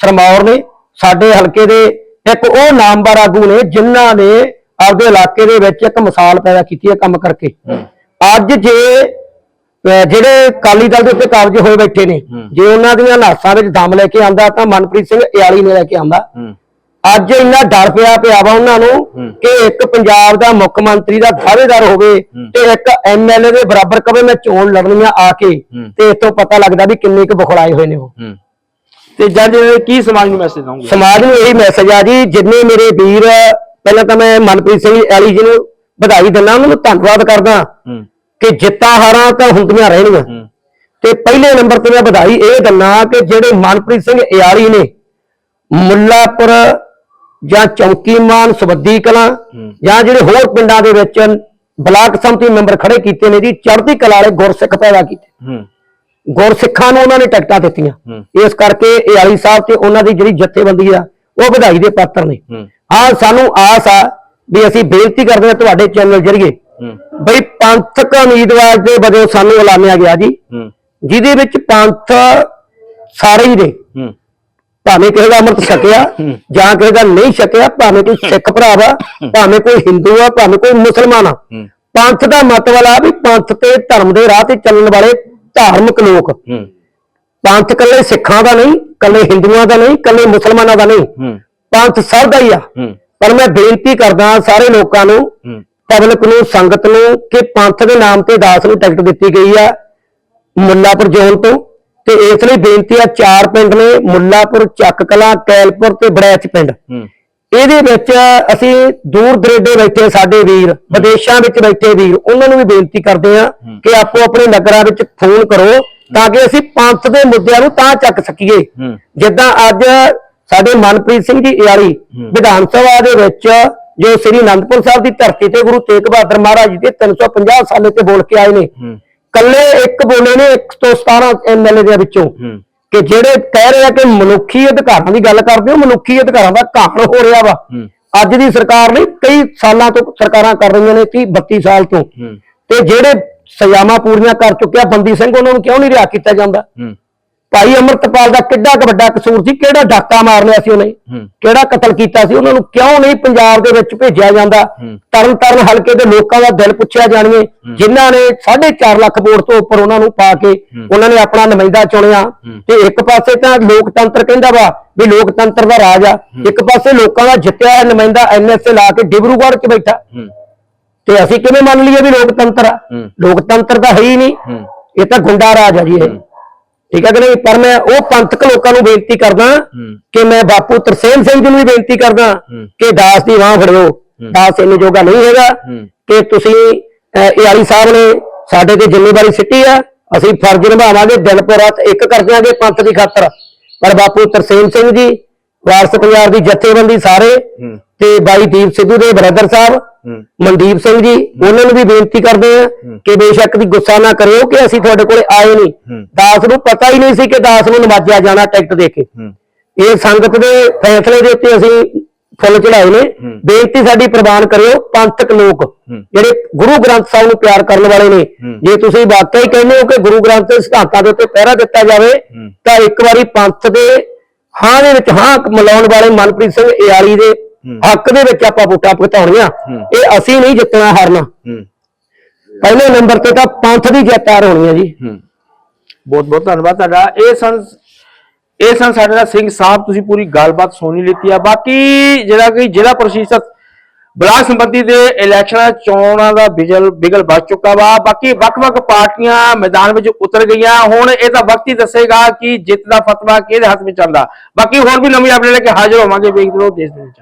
ਸਰਮੌਰ ਨੇ ਸਾਡੇ ਹਲਕੇ ਦੇ ਇੱਕ ਉਹ ਨਾਮਵਰ ਆਗੂ ਨੇ ਜਿਨ੍ਹਾਂ ਨੇ ਆਪਦੇ ਇਲਾਕੇ ਦੇ ਵਿੱਚ ਇੱਕ ਮਿਸਾਲ ਪੈਦਾ ਕੀਤੀ ਹੈ ਕੰਮ ਕਰਕੇ। ਅੱਜ ਜੇ ਅਹ ਜਿਹੜੇ ਕਾਲੀ ਦਲ ਦੇ ਉੱਤੇ ਕਾਬਜ ਹੋਏ ਬੈਠੇ ਨੇ ਜੇ ਉਹਨਾਂ ਦੀਆਂ ਲਾਸਾਂ ਵਿੱਚ ਦਮ ਲੈ ਕੇ ਆਂਦਾ ਤਾਂ ਮਨਪ੍ਰੀਤ ਸਿੰਘ ਇਆਲੀ ਨੇ ਲੈ ਕੇ ਆਂਦਾ ਅੱਜ ਇੰਨਾ ਡਰ ਪਿਆ ਪਿਆ ਵਾ ਉਹਨਾਂ ਨੂੰ ਕਿ ਇੱਕ ਪੰਜਾਬ ਦਾ ਮੁੱਖ ਮੰਤਰੀ ਦਾ ਦਾਅਵੇਦਾਰ ਹੋਵੇ ਤੇ ਇੱਕ ਐਮਐਲਏ ਦੇ ਬਰਾਬਰ ਕਵੇ ਮੈਂ ਚੋਣ ਲੜਨੀ ਆ ਕੇ ਤੇ ਇਤੋਂ ਪਤਾ ਲੱਗਦਾ ਵੀ ਕਿੰਨੇ ਕੁ ਬਖਲਾਏ ਹੋਏ ਨੇ ਉਹ। ਤੇ ਜੱਜ ਕੀ ਸਮਾਜ ਨੂੰ ਮੈਸੇਜ ਦਵਾਂਗੇ ਸਮਾਜ ਨੂੰ ਇਹੀ ਮੈਸੇਜ ਆ ਜੀ ਜਿੰਨੇ ਮੇਰੇ ਵੀਰ ਪਹਿਲਾਂ ਤਾਂ ਮੈਂ ਮਨਪ੍ਰੀਤ ਸਿੰਘ ਐਲੀ ਜੀ ਨੂੰ ਵਧਾਈ ਦਿੰਦਾ ਉਹਨਾਂ ਨੂੰ ਧੰਨਵਾਦ ਕਰਦਾ ਕਿ ਜਿੱਤਾਂ ਹਾਰਾਂ ਤਾਂ ਹੁੰਦੀਆਂ ਰਹਿਣਗੀਆਂ ਹੂੰ। ਤੇ ਪਹਿਲੇ ਨੰਬਰ ਤੇ ਮੈਂ ਵਧਾਈ ਇਹ ਦਿੰਦਾ ਕਿ ਜਿਹੜੇ ਮਨਪ੍ਰੀਤ ਸਿੰਘ ਇਆਲੀ ਨੇ ਮੁੱਲਾਪੁਰ ਜਾਂ ਚੌਕੀਮਾਨ ਸਬੱਦੀ ਕਲਾਂ ਜਾਂ ਜਿਹੜੇ ਹੋਰ ਪਿੰਡਾਂ ਦੇ ਵਿੱਚ ਬਲਾਕ ਸੰਮਤੀ ਮੈਂਬਰ ਖੜੇ ਕੀਤੇ ਨੇ ਜੀ ਚੜ੍ਹਦੀ ਕਲਾ ਵਾਲੇ ਗੁਰਸਿੱਖ ਪੈਦਾ ਕੀਤੇ। ਗੁਰਸਿੱਖਾਂ ਨੂੰ ਉਹਨਾਂ ਨੇ ਟਿਕਟਾਂ ਦਿੱਤੀਆਂ। ਇਸ ਕਰਕੇ ਇਹ ਆਲੀ ਸਾਹਿਬ ਤੇ ਉਹਨਾਂ ਦੀ ਜਿਹੜੀ ਜਥੇਬੰਦੀ ਆ ਉਹ ਵਧਾਈ ਦੇ ਪਾਤਰ ਨੇ। ਹਾਂ। ਸਾਨੂੰ ਆਸ ਆ ਵੀ ਅਸੀਂ ਬੇਨਤੀ ਕਰਦੇ ਹਾਂ ਤੁਹਾਡੇ ਚੈਨਲ ਜਰੀਏ ਬਈ ਪੰਥਕ ਉਮੀਦਵਾਰ ਦੇ ਵਜੋਂ ਸਾਨੂੰ ਐਲਾਨਿਆ ਗਿਆ ਜੀ। ਜਿਹਦੇ ਵਿੱਚ ਪੰਥ ਸਾਰੇ ਹੀ ਨੇ। ਭਾਵੇਂ ਕਿਸੇ ਦਾ ਅੰਮ੍ਰਿਤ ਛਕਿਆ ਜਾਂ ਕਿਸੇ ਦਾ ਨਹੀਂ ਛਕਿਆ ਭਾਵੇਂ ਕੋਈ ਸਿੱਖ ਭਰਾ ਵਾ ਭਾਵੇਂ ਕੋਈ ਹਿੰਦੂ ਆ ਭਾਵੇਂ ਕੋਈ ਮੁਸਲਮਾਨ ਆ। ਪੰਥ ਦਾ ਮਤਲਬ ਆ ਵੀ ਪੰਥ ਤੇ ਧਰਮ ਦੇ ਰਾਹ ਤੇ ਚੱਲਣ ਵਾਲੇ ਧਾਰਮਿਕ ਲੋਕ। ਪੰਥ ਕੱਲੇ ਸਿੱਖਾਂ ਦਾ ਨਹੀਂ ਕੱਲੇ ਹਿੰਦੂਆਂ ਦਾ ਨਹੀਂ ਕੱਲੇ ਮੁਸਲਮਾਨਾਂ ਦਾ ਨਹੀਂ। ਪੰਥ ਸਭ ਦਾ ਹੀ ਆ। ਪਰ ਮੈਂ ਬੇਨਤੀ ਕਰਦਾ ਸਾਰੇ ਲੋਕਾਂ ਨੂੰ ਪਬਲਿਕ ਨੂੰ ਸੰਗਤ ਨੂੰ ਕਿ ਪੰਥ ਦੇ ਨਾਮ ਤੇ ਦਾਸ ਨੂੰ ਟਿਕਟ ਦਿੱਤੀ ਗਈ ਆ ਮੁੱਲਾਪੁਰ ਜ਼ੋਨ ਤੋਂ। ਤੇ ਇਸ ਲਈ ਬੇਨਤੀ ਆ ਚਾਰ ਪਿੰਡ ਨੇ ਮੁੱਲਾਪੁਰ ਚੱਕ ਕਲਾਂ ਕੈਲਪੁਰ ਤੇ ਬੜੈਚ ਪਿੰਡ। ਇਹਦੇ ਵਿੱਚ ਅਸੀਂ ਦੂਰ ਦਰੇਡੇ ਬੈਠੇ ਸਾਡੇ ਵੀਰ ਵਿਦੇਸ਼ਾਂ ਵਿੱਚ ਬੈਠੇ ਵੀਰ ਉਹਨਾਂ ਨੂੰ ਵੀ ਬੇਨਤੀ ਕਰਦੇ ਆ ਕਿ ਆਪੋ ਆਪਣੇ ਨਗਰਾਂ ਵਿੱਚ ਫੋਨ ਕਰੋ ਤਾਂ ਕਿ ਅਸੀਂ ਪੰਥ ਦੇ ਮੁੱਦਿਆਂ ਨੂੰ ਤਾਂ ਚੱਕ ਸਕੀਏ। ਜਿੱਦਾਂ ਅੱਜ ਸਾਡੇ ਮਨਪ੍ਰੀਤ ਸਿੰਘ ਜੀ ਇਆਲੀ ਵਿਧਾਨ ਸਭਾ ਦੇ ਵਿੱਚ ਜੋ ਸ੍ਰੀ ਅਨੰਦਪੁਰ ਸਾਹਿਬ ਦੀ ਧਰਤੀ ਤੇ ਗੁਰੂ ਤੇਗ ਬਹਾਦਰ ਮਹਾਰਾਜ ਜੀ ਦੇ 350 ਸਾਲੇ ਤੇ ਬੋਲ ਕੇ ਆਏ ਨੇ। ਕੱਲੇ ਇੱਕ ਬੋਲੇ ਨੇ 117 ਐਮਐਲਏ ਦੇ ਵਿੱਚੋਂ। ਕਿ ਜਿਹੜੇ ਕਹਿ ਰਹੇ ਆ ਕਿ ਮਨੁੱਖੀ ਅਧਿਕਾਰਾਂ ਦੀ ਗੱਲ ਕਰਦੇ ਹੋ ਮਨੁੱਖੀ ਅਧਿਕਾਰਾਂ ਦਾ ਘਾਣ ਹੋ ਰਿਹਾ ਵਾ। ਅੱਜ ਦੀ ਸਰਕਾਰ ਨਹੀਂ ਕਈ ਸਾਲਾਂ ਤੋਂ ਸਰਕਾਰਾਂ ਕਰ ਰਹੀਆਂ ਨੇ 30 32 ਸਾਲ ਤੋਂ। ਤੇ ਜਿਹੜੇ ਸਜ਼ਾਵਾਂ ਪੂਰੀਆਂ ਕਰ ਚੁੱਕਿਆ ਬੰਦੀ ਸਿੰਘ ਉਹਨਾਂ ਨੂੰ ਕਿਉਂ ਨਹੀਂ ਰਿਹਾ ਕੀਤਾ ਜਾਂਦਾ? ਭਾਈ ਅਮਰਤਪਾਲ ਦਾ ਕਿੱਡਾ ਕੁ ਵੱਡਾ ਕਸੂਰ ਸੀ ਕਿਹੜਾ ਡਾਕਾ ਮਾਰ ਲਿਆ ਸੀ ਉਹਨੇ? ਕਿਹੜਾ ਕਤਲ ਕੀਤਾ ਸੀ? ਉਹਨਾਂ ਨੂੰ ਕਿਉਂ ਨਹੀਂ ਪੰਜਾਬ ਦੇ ਵਿੱਚ ਭੇਜਿਆ ਜਾਂਦਾ? ਤਰਨ ਤਾਰਨ ਹਲਕੇ ਦੇ ਲੋਕਾਂ ਦਾ ਦਿਲ ਪੁੱਛਿਆ ਜਾਣੀਏ ਜਿਨ੍ਹਾਂ ਨੇ 4.5 ਲੱਖ ਵੋਟ ਤੋਂ ਉੱਪਰ ਉਹਨਾਂ ਨੂੰ ਪਾ ਕੇ ਉਹਨਾਂ ਨੇ ਆਪਣਾ ਨੁਮਾਇੰਦਾ ਚੁਣਿਆ। ਤੇ ਇੱਕ ਪਾਸੇ ਤਾਂ ਲੋਕਤੰਤਰ ਕਹਿੰਦਾ ਵਾ ਵੀ ਲੋਕਤੰਤਰ ਦਾ ਰਾਜ ਆ ਇੱਕ ਪਾਸੇ ਲੋਕਾਂ ਦਾ ਜਿੱਤਿਆ ਹੋਇਆ ਨੁਮਾਇੰਦਾ ਐਨਐਸਏ ਲਾ ਕੇ ਡਿਬਰੂਗੜ੍ਹ 'ਚ ਬੈਠਾ। ਤੇ ਅਸੀਂ ਕਿਵੇਂ ਮੰਨ ਲਈਏ ਵੀ ਲੋਕਤੰਤਰ ਆ। ਲੋਕਤੰਤਰ ਤਾਂ ਹੈ ਹੀ ਨਹੀਂ। ਇਹ ਤਾਂ ਗੁੰਡਾ ਰਾਜ ਆ ਜੀ ਇਹ। ਠੀਕ ਹੈ ਕਿ ਨਹੀਂ? ਪਰ ਮੈਂ ਉਹ ਪੰਥਕ ਲੋਕਾਂ ਨੂੰ ਬੇਨਤੀ ਕਰਦਾ ਕਿ ਮੈਂ ਬਾਪੂ ਤਰਸੇਮ ਸਿੰਘ ਜੀ ਨੂੰ ਵੀ ਬੇਨਤੀ ਕਰਦਾ। ਕਿ ਦਾਸ ਦੀ ਬਾਹ ਫੜਿਓ। ਦਾਸ ਇੰਨੇ ਜੋਗਾ ਨਹੀਂ ਹੈਗਾ। ਕਿ ਤੁਸੀਂ ਇਆਲੀ ਸਾਹਿਬ ਨੇ ਸਾਡੇ ਤੇ ਜ਼ਿੰਮੇਵਾਰੀ ਸਿੱਟੀ ਆ। ਅਸੀਂ ਫਰਜ਼ ਨਿਭਾਵਾਂਗੇ ਦਿਨ ਪਰ ਰਾਤ ਇੱਕ ਕਰ ਦਿਆਂਗੇ ਪੰਥ ਦੀ ਖਾਤਰ। ਪਰ ਬਾਪੂ ਤਰਸੇਮ ਸਿੰਘ ਜੀ ਵਾਰਸ ਪੰਜਾਬ ਦੀ ਜਥੇਬੰਦੀ ਸਾਰੇ ਹੂੰ। ਤੇ ਬਾਈ ਦੀਪ ਸਿੱਧੂ ਦੇ ਬ੍ਰਦਰ ਸਾਹਿਬ ਹੂੰ। ਮਨਦੀਪ ਸਿੰਘ ਜੀ ਉਹਨਾਂ ਨੂੰ ਵੀ ਬੇਨਤੀ ਕਰਦੇ ਆ ਕਿ ਬੇਸ਼ੱਕ ਦੀ ਗੁੱਸਾ ਨਾ ਕਰਿਓ ਕਿ ਅਸੀਂ ਤੁਹਾਡੇ ਕੋਲੇ ਆਏ ਨਹੀਂ। ਹੂੰ। ਦਾਸ ਨੂੰ ਪਤਾ ਹੀ ਨਹੀਂ ਸੀ ਕਿ ਦਾਸ ਨੂੰ ਨਵਾਜਿਆ ਜਾਣਾ ਟਿਕਟ ਦੇ ਕੇ। ਹੂੰ। ਇਹ ਸੰਗਤ ਦੇ ਫੈਸਲੇ ਦੇ ਉੱਤੇ ਅਸੀਂ ਫੁੱਲ ਚੜਾਏ ਨੇ। ਬੇਨਤੀ ਸਾਡੀ ਪ੍ਰਵਾਨ ਕਰਿਓ ਪੰਥਕ ਲੋਕ ਜਿਹੜੇ ਗੁਰੂ ਗ੍ਰੰਥ ਸਾਹਿਬ ਨੂੰ ਪਿਆਰ ਕਰਨ ਵਾਲੇ ਨੇ। ਜੇ ਤੁਸੀਂ ਵਾਕਈ ਕਹਿੰਦੇ ਹੋ ਕਿ ਗੁਰੂ ਗ੍ਰੰਥ ਦੇ ਸਿਧਾਂਤਾਂ ਦੇ ਉੱਤੇ ਪਹਿਰਾ ਦਿੱਤਾ ਜਾਵੇ ਤਾਂ ਇੱਕ ਵਾਰੀ ਪੰਥ ਦੇ ਹਾਂ ਦੇ ਵਿੱਚ ਹਾਂ ਮਿਲਾਉਣ ਵਾਲੇ ਮਨਪ੍ਰੀਤ ਸਿੰਘ ਇਆਲੀ ਦੇ ਹੱਕ ਦੇ ਵਿੱਚ ਆਪਾਂ ਵੋਟਾਂ ਭੁਗਤਾਉਣੀਆਂ। ਇਹ ਅਸੀਂ ਨਹੀਂ ਜਿੱਤਣਾ ਹਾਰਨਾ। ਪਹਿਲੇ ਨੰਬਰ ਤੇ ਤਾਂ ਪੰਥ ਦੀ ਜਿੱਤ ਹਾਰ ਹੋਣੀ ਹੈ ਜੀ। ਬਹੁਤ ਬਹੁਤ ਧੰਨਵਾਦ ਤੁਹਾਡਾ। ਇਹ ਸਨ ਇਹ ਸਨ ਸਾਡੇ ਨਾਲ ਸਿੰਘ ਸਾਹਿਬ ਤੁਸੀਂ ਪੂਰੀ ਗੱਲਬਾਤ ਸੁਣੀ ਲਿੱਤੀ ਆ। ਬਾਕੀ ਜਿਹੜਾ ਕਿ ਜ਼ਿਲ੍ਹਾ ਪ੍ਰਸ਼ਾਸਕ ਬਲਾਕ ਸੰਬੰਧੀ ਦੇ ਇਲੈਕਸ਼ਨਾਂ ਚੋਣਾਂ ਦਾ ਬਿਜਲ ਬਿਗਲ ਵੱਜ ਚੁੱਕਾ ਵਾ। ਬਾਕੀ ਵੱਖ-ਵੱਖ ਪਾਰਟੀਆਂ ਮੈਦਾਨ ਵਿੱਚ ਉਤਰ ਗਈਆਂ। ਹੁਣ ਇਹ ਤਾਂ ਵਕਤ ਹੀ ਦੱਸੇਗਾ ਕਿ ਜਿੱਤ ਦਾ ਫਤਵਾ ਕਿਹਦੇ ਹੱਥ ਵਿੱਚ ਆਉਂਦਾ। ਬਾਕੀ ਹੋਰ ਵੀ ਨਵੀਂ ਅਪਡੇਟ ਲੈ ਕੇ ਹਾਜ਼ਰ ਹੋਵਾਂਗੇ। ਵੇਖਦੇ ਰਹੋ ਦੇਸ਼ ਦੇ ਵਿੱਚ।